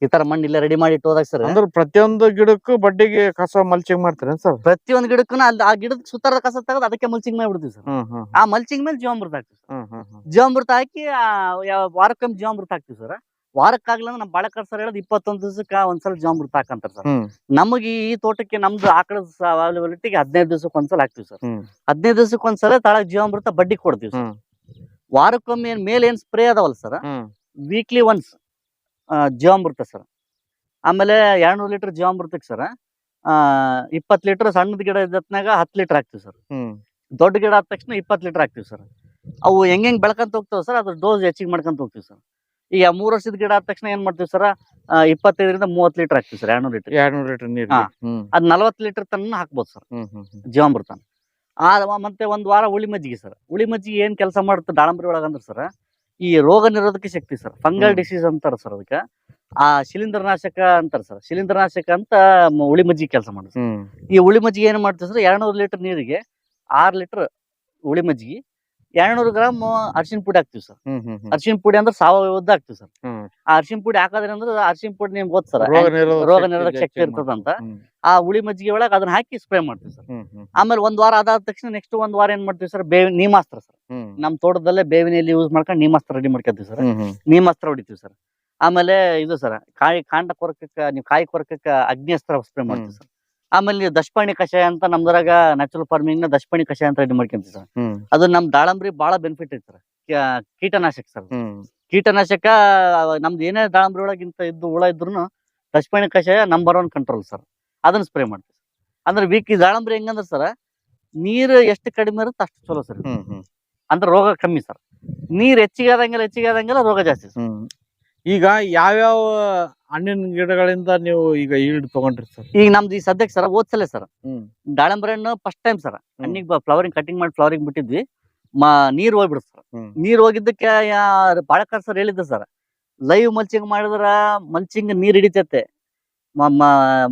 ಈ ತರ ಮಣ್ಣು ಇಲ್ಲೇ ರೆಡಿ ಮಾಡಿ ಇಟ್ಟು ಹೋದಾಗ ಸರ್ ಅಂದ್ರೆ ಪ್ರತಿಯೊಂದು ಗಿಡಕ್ಕೂ ಬಡ್ಡಿಗೆ ಕಸ ಮಲ್ಚಿಂಗ್ ಮಾಡ್ತಾರೆ ಸರ್ ಪ್ರತಿಯೊಂದು ಗಿಡಕ್ಕೂ ಅಲ್ಲಿ ಆ ಗಿಡದ ಸುತ್ತಾರದ ಕಸ ತೆಗೆದು ಅದಕ್ಕೆ ಮಲ್ಚಿಂಗ್ ಮಾಡಿಬಿಡ್ತೀವಿ ಸರ್ ಆ ಮಲ್ಚಿಂಗ್ ಮೇಲೆ ಜೀವಾಮೃತ ಹಾಕ್ತೀವಿ ಜೀವಾಮೃತ ಹಾಕಿ ಆ, ವಾರಕ್ಕೊಮ್ಮೆ ಜೀವಾಮೃತ ಹಾಕ್ತಿವಿ ಸರ್ ವಾರಕ್ಕಾಗ್ಲ ನಮ್ಮ ಬಾಳಕರ್ ಸರ್ ಹೇಳೋದು ಇಪ್ಪತ್ತೊಂದು ದಿವಸಕ್ಕೆ ಒಂದ್ಸಲ ಜೀವಾಮೃತ ಹಾಕಂತಾರ ಸರ್ ನಮಗೆ ಈ ತೋಟಕ್ಕೆ ನಮ್ದು ಆಕಳದ ಅವೈಲಬಿಲಿಟಿಗೆ ಹದಿನೈದು ದಿವಸಕ್ಕೆ ಒಂದ್ಸಲ ಹಾಕ್ತಿವಿ ಸರ್ ಹದಿನೈದು ದಿವಸಕ್ಕೆ ಒಂದ್ಸಲ ತಳಗ್ ಜೀವಾಮೃತ ಬಡ್ಡಿ ಕೊಡ್ತೀವಿ ಸರ್ ವಾರಕ್ಕೊಮ್ಮೆ ಮೇಲೆ ಏನ್ ಸ್ಪ್ರೇ ಅದಾವಲ್ಲ ಸರ್ ವೀಕ್ಲಿ ಒನ್ಸ್ ಜೀವಾಮೃತ ಸರ್. ಆಮೇಲೆ ಎರಡ್ನೂರು ಲೀಟರ್ ಜೀವಾಮೃತಕ್ಕೆ ಸರ್ ಇಪ್ಪತ್ತು ಲೀಟರ್ ಸಣ್ಣದ ಗಿಡ ಇದ್ದತ್ನಾಗ ಹತ್ತು ಲೀಟರ್ ಹಾಕ್ತಿವಿ ಸರ್. ದೊಡ್ಡ ಗಿಡ ಆದ ತಕ್ಷಣ ಇಪ್ಪತ್ತು ಲೀಟರ್ ಹಾಕ್ತಿವಿ ಸರ್. ಅವು ಹೆಂಗ್ ಹೆಂಗ್ ಬೆಳ್ಕೊಂತ ಹೋಗ್ತಾವ ಸರ್ ಅದ್ರ ಡೋಸ್ ಹೆಚ್ಚಿಗೆ ಮಾಡ್ಕೊಂತ ಹೋಗ್ತೀವಿ ಸರ್. ಈಗ ಮೂರು ವರ್ಷದ ಗಿಡ ಆದ ತಕ್ಷಣ ಏನ್ ಮಾಡ್ತೀವಿ ಸರ್ ಇಪ್ಪತ್ತೈದರಿಂದ ಮೂವತ್ತು ಲೀಟರ್ ಹಾಕ್ತಿವಿ ಸರ್ ಎರಡ್ನೂರು ಲೀಟರ್. ಎರಡ್ನೂರು ಲೀಟರ್ ನೀರು ಅದ್ ನಲ್ವತ್ತು ಲೀಟರ್ ತನ್ನ ಹಾಕ್ಬೋದು ಸರ್. ಜೀವಾಮೃತ ಆ ಮತ್ತೆ ಒಂದ್ ವಾರ ಉಳಿ ಮಜ್ಜಿಗೆ ಸರ್. ಉಳಿ ಮಜ್ಜಿಗೆ ಏನ್ ಕೆಲಸ ಮಾಡುತ್ತೆ ದಾಳಂಬರಿ ಒಳಗಂದ್ರೆ ಸರ್ ಈ ರೋಗ ನಿರೋಧಕ ಶಕ್ತಿ ಸರ್ ಫಂಗಲ್. ಡಿಸೀಸ್ ಅಂತಾರ ಸರ್ ಅದಕ್ಕೆ. ಆ ಶಿಲೀಂಧ್ರನಾಶಕ ಅಂತಾರ ಸರ್ ಶಿಲೀಂಧ್ರನಾಶಕ ಅಂತ ಮ- ಉಳಿ ಮಜ್ಜಿಗೆ ಕೆಲಸ ಮಾಡುತ್ತೆ ಈ ಉಳಿ ಮಜ್ಜಿಗೆ ಏನ್ ಮಾಡ್ತೀವಿ ಸರ್ ಎರಡ್ನೂರು ಲೀಟರ್ ನೀರಿಗೆ ಆರ್ ಲೀಟರ್ ಉಳಿ ಮಜ್ಜಿಗೆ ಎರಡ್ನೂರು ಗ್ರಾಮ್ ಅರ್ಶಿನ ಪುಡಿ ಹಾಕ್ತಿವಿ ಸರ್. ಅರಿಶಿನ ಪುಡಿ ಅಂದ್ರೆ ಸಾವಯವದ್ದು ಹಾಕ್ತಿವಿ ಸರ್. ಆ ಅರ್ಶಿನ ಪುಡಿ ಹಾಕೋದ್ರೆ ಅಂದ್ರೆ ಅರ್ಶಿನ್ ಪುಡಿ ನಿಮ್ಗೆ ಗೊತ್ತು ಸರ್. ರೋಗ ನಿರೋಧಕ ಶಕ್ತಿ ಇರ್ತದ ಅಂತ ಇರ್ತದಂತ ಆ ಹುಳಿ ಮಜ್ಜಿಗೆ ಒಳಗೆ ಅದನ್ನ ಹಾಕಿ ಸ್ಪ್ರೇ ಮಾಡ್ತೀವಿ ಸರ್. ಆಮೇಲೆ ಒಂದ್ ವಾರ ಅದಾದ ತಕ್ಷಣ ನೆಕ್ಸ್ಟ್ ಒಂದ್ ವಾರ ಏನ್ ಮಾಡ್ತೀವಿ ಸರ್ ಬೇವಿನ ನೀಮಾಸ್ತ್ರ ಸರ್. ನಮ್ ತೋಟದಲ್ಲೇ ಬೇವಿನ ಎಲ್ಲಿ ಯೂಸ್ ಮಾಡ್ಕೊಂಡು ನೀಮಾಸ್ತ್ರ ರೆಡಿ ಮಾಡ್ಕೊತೀವಿ ಸರ್. ನೀಮಾಸ್ತ್ರ ಹೊಡಿತೀವಿ ಸರ್. ಆಮೇಲೆ ಇದು ಸರ್ ಕಾಯಿ ಕಾಂಡ ಕೊರಕಕ್ಕ ನೀವು ಕಾಯಿ ಕೊರಕಕ್ಕ ಅಗ್ನಿಯಸ್ತ್ರ ಸ್ಪ್ರೇ ಮಾಡ್ತೀವಿ ಸರ್. ಆಮೇಲೆ ದಶಪಾಣಿ ಕಷಾಯ ಅಂತ ನಮ್ದ್ರಾಗ ನ್ಯಾಚುರಲ್ ಫಾರ್ಮಿಂಗ್ನ ದಶಪಾಣಿ ಕಷಾಯ ಅಂತ ರೆಡಿ ಮಾಡ್ಕೊಂತೀವಿ ಸರ್. ಅದು ನಮ್ ದಾಳಂಬ್ರಿ ಬಹಳ ಬೆನಿಫಿಟ್ ಐತಿ ಸರ್. ಕೀಟನಾಶಕ ಸರ್ ಕೀಟನಾಶಕ ನಮ್ದು ಏನೇ ದಾಳಂಬ್ರಿ ಒಳಗಿಂತ ಇದ್ದು ಹುಳ ಇದ್ರು ದಶಪಾಣಿ ಕಷಾಯ ನಂಬರ್ ಒನ್ ಕಂಟ್ರೋಲ್ ಸರ್. ಅದನ್ನ ಸ್ಪ್ರೇ ಮಾಡ್ತೀವಿ ಅಂದ್ರೆ ವೀಕ್ ದಾಳಂಬ್ರಿ ಹೆಂಗಂದ್ರೆ ಸರ್ ನೀರು ಎಷ್ಟು ಕಡಿಮೆ ಇರುತ್ತೆ ಅಷ್ಟು ಚಲೋ ಸರ್ ಅಂದ್ರೆ ರೋಗ ಕಮ್ಮಿ ಸರ್. ನೀರ್ ಹೆಚ್ಚಿಗೆ ಆದಂಗೆಲ್ಲ ಹೆಚ್ಚಿಗೆ ಆದಂಗೆಲ್ಲ ರೋಗ ಜಾಸ್ತಿ ಈಗ ಯಾವ್ಯಾವ ಹಣ್ಣಿನ ಗಿಡಗಳಿಂದ ನೀವು ಈಗ ಈಲ್ಡ್ ತಗೊಂಡ್ರಿ ಸರ್? ಈಗ ನಮ್ದು ಈ ಸದ್ಯಕ್ಕೆ ಸರ್ ಓದ್ಸಲೆ ಸರ್. ಹ್ಮ್. ದಾಳಂಬ್ರಿ ಹಣ್ಣು ಫಸ್ಟ್ ಟೈಮ್ ಸರ್. ಹಣ್ಣಿಗೆ ಫ್ಲವರಿಂಗ್ ಕಟಿಂಗ್ ಮಾಡಿ ಫ್ಲವರಿಂಗ್ ಬಿಟ್ಟಿದ್ವಿ. ಮಾ ನೀರ್ ಸರ್. ನೀರು ನೀರ್ ಹೋಗಿದ್ದಕ್ಕೆ ಬಾಳಕರ್ ಸರ್ ಹೇಳಿದ್ದ ಸರ್. ಲೈವ್ ಮಲ್ಚಿಂಗ್ ಮಾಡಿದ್ರ ಮಲ್ಚಿಂಗ್ ನೀರ್ ಹಿಡಿತೈತೆ.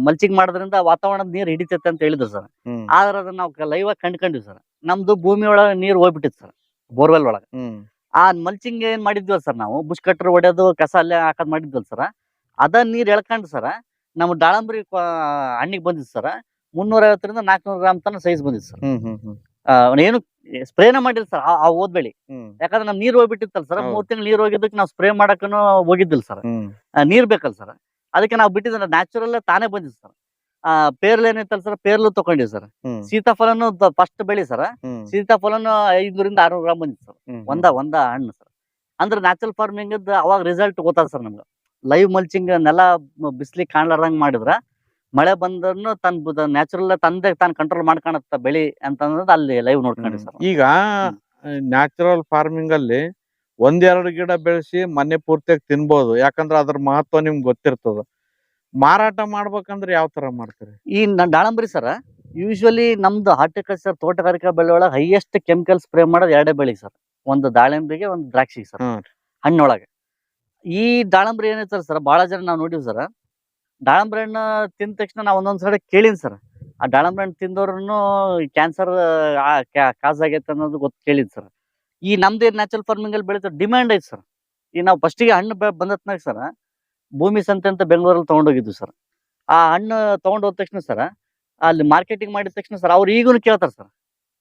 ಮಲ್ಚಿಂಗ್ ಮಾಡೋದ್ರಿಂದ ವಾತಾವರಣದ ನೀರ್ ಹಿಡಿತೈತೆ ಅಂತ ಹೇಳಿದ್ರು ಸರ್. ಆದ್ರೆ ಆದ್ರ ಅದನ್ನ ನಾವು ಲೈವ್ ಆಗಿ ಕಂಡ್ಕೊಂಡ್ವಿ ಸರ್. ನಮ್ದು ಭೂಮಿ ಒಳಗೆ ನೀರ್ ಹೋಗ್ಬಿಟ್ಟಿತ್ತು ಸರ್ ಬೋರ್ವೆಲ್ ಒಳಗ. ಹ್ಮ್. ಆ ಮಲ್ಚಿಂಗ್ ಏನ್ ಮಾಡಿದ್ವಲ್ಲ ಸರ್ ನಾವು? ಬುಷ್ ಕಟ್ರ್ ಹೊಡೆಯೋದು ಕಸ ಅಲ್ಲೇ ಹಾಕೋದ್ ಮಾಡಿದ್ವಲ್ಲ ಸರ್ ಅದ ನೀರ್ ಎಳ್ಕೊಂಡು ಸರ್ ನಮ್ಮ ದಾಳಂಬ್ರಿ ಹಣ್ಣಿಗೆ ಬಂದಿತ್ತು ಸರ್ ಮುನ್ನೂರ ಐವತ್ತರಿಂದ ನಾಲ್ಕನೂರ ಗ್ರಾಮ್ ತನ ಸೈಜ್ ಬಂದಿತ್ತು ಸರ್ ಏನು ಸ್ಪ್ರೇನ ಮಾಡಿಲ್ಲ ಸರ್ ಆ ಓದ್ಬೇಡಿ ಯಾಕಂದ್ರೆ ನಮ್ ನೀರ್ ಹೋಗ್ಬಿಟ್ಟಿತ್ತಲ್ಲ ಸರ್. ಮೂರ್ ತಿಂಗಳು ನೀರ್ ಹೋಗಿದ್ದಕ್ಕೆ ನಾವು ಸ್ಪ್ರೇ ಮಾಡಕ್ಕೂ ಹೋಗಿದ್ದಿಲ್ಲ ಸರ್ ನೀರ್ ಬೇಕಲ್ಲ ಸರ್ ಅದಕ್ಕೆ ನಾವು ಬಿಟ್ಟಿದ್ರೆ ನ್ಯಾಚುರಲ್ ತಾನೇ ಬಂದಿತ್ತು ಸರ್ ಆ ಪೇರ್ಲು ಏನೈತಲ್ಲ ಸರ್ ಪೇರ್ಲು ತಗೊಂಡಿವಿ ಸರ್ ಸೀತಾಫಲನು ಫಸ್ಟ್ ಬೆಳಿ ಸರ್ ಸೀತಾಫಲನು ಐದ್ನೂರಿಂದ ಆರ್ನೂರು ಗ್ರಾಮ್ ಬಂದಿತ್ತು ಸರ್ ಒಂದ ಒಂದ ಹಣ್ಣು ಸರ್ ಅಂದ್ರೆ ನ್ಯಾಚುರಲ್ ಫಾರ್ಮಿಂಗ್ ಅವಾಗ ರಿಸಲ್ಟ್ ಗೊತ್ತಾದ ಸರ್ ನಮ್ಗೆ. ಲೈವ್ ಮಲ್ಚಿಂಗ್ ನೆಲ ಬಿಸಿಲಿ ಕಾಣ್ಲಾರ್ದಂಗ್ ಮಾಡಿದ್ರ ಮಳೆ ಬಂದ್ರು ತನ್ನ ನ್ಯಾಚುರಲ್ ತಂದೆ ತಾನು ಕಂಟ್ರೋಲ್ ಮಾಡ್ಕೊಳತ್ತ ಬೆಳಿ ಅಂತಂದ್ರೆ ಅಲ್ಲಿ ಲೈವ್ ನೋಡ್ಕೊಂಡಿ ಸರ್ ಈಗ ನ್ಯಾಚುರಲ್ ಫಾರ್ಮಿಂಗ್ ಅಲ್ಲಿ ಒಂದೆರಡು ಗಿಡ ಬೆಳೆಸಿ ಮನೆ ಪೂರ್ತಿಯಾಗಿ ತಿನ್ಬೋದು. ಯಾಕಂದ್ರ ಅದ್ರ ಮಹತ್ವ ನಿಮ್ಗೆ ಗೊತ್ತಿರ್ತದ. ಮಾರಾಟ ಮಾಡ್ಬೇಕಂದ್ರೆ ಯಾವ ತರ ಮಾಡ್ತಾರೆ? ಈ ದಾಳಂಬರಿ ಸರ್ ಯೂಶಲಿ ನಮ್ದು ಹಾರ್ಟಿಕಲ್ಚರ್ ತೋಟಗಾರಿಕಾ ಬೆಳೆ ಒಳಗೆ ಹೈಯೆಸ್ಟ್ ಕೆಮಿಕಲ್ ಸ್ಪ್ರೇ ಮಾಡೋದು ಎರಡೇ ಬೆಳಿ ಸರ್. ಒಂದು ದಾಳಿಂಬ್ರಿಗೆ ಒಂದು ದ್ರಾಕ್ಷಿ ಸರ್. ಹಣ್ಣೊಳಗೆ. ಈ ದಾಳಂಬ್ರಿ ಏನೈತಲ್ಲ ಸರ್ ಬಹಳ ಜನ ನಾವು ನೋಡಿವಿ ಸರ್. ದಾಳಂಬ್ರಿ ಹಣ್ಣು ತಿಂದ ತಕ್ಷಣ ನಾವು ಒಂದೊಂದು ಸಲ ಕೇಳೀನಿ ಸರ್. ಆ ದಾಳಂಬ್ರಿ ಹಣ್ಣು ತಿಂದವ್ರು ಕ್ಯಾನ್ಸರ್ ಕಾಸ್ ಆಗೈತೆ ಅನ್ನೋದು ಗೊತ್ತು ಕೇಳಿದ್ ಸರ್. ಈ ನಮ್ದು ನ್ಯಾಚುರಲ್ ಫಾರ್ಮಿಂಗ್ ಅಲ್ಲಿ ಬೆಳೀತಾರೆ ಡಿಮ್ಯಾಂಡ್ ಐತೆ ಸರ್. ಈ ನಾವು ಫಸ್ಟಿಗೆ ಹಣ್ಣು ಬಂದತ್ನಾಗ ಸರ್ ಭೂಮಿ ಸಂತೆ ಅಂತ ಬೆಂಗಳೂರಲ್ಲಿ ತಗೊಂಡೋಗಿದ್ವಿ ಸರ್ ಆ ಹಣ್ಣು ತಗೊಂಡ್ ಹೋದ ತಕ್ಷಣ ಸರ್ ಅಲ್ಲಿ ಮಾರ್ಕೆಟಿಂಗ್ ಮಾಡಿದ ತಕ್ಷಣ ಸರ್ ಅವ್ರು ಈಗೂನು ಕೇಳ್ತಾರೆ ಸರ್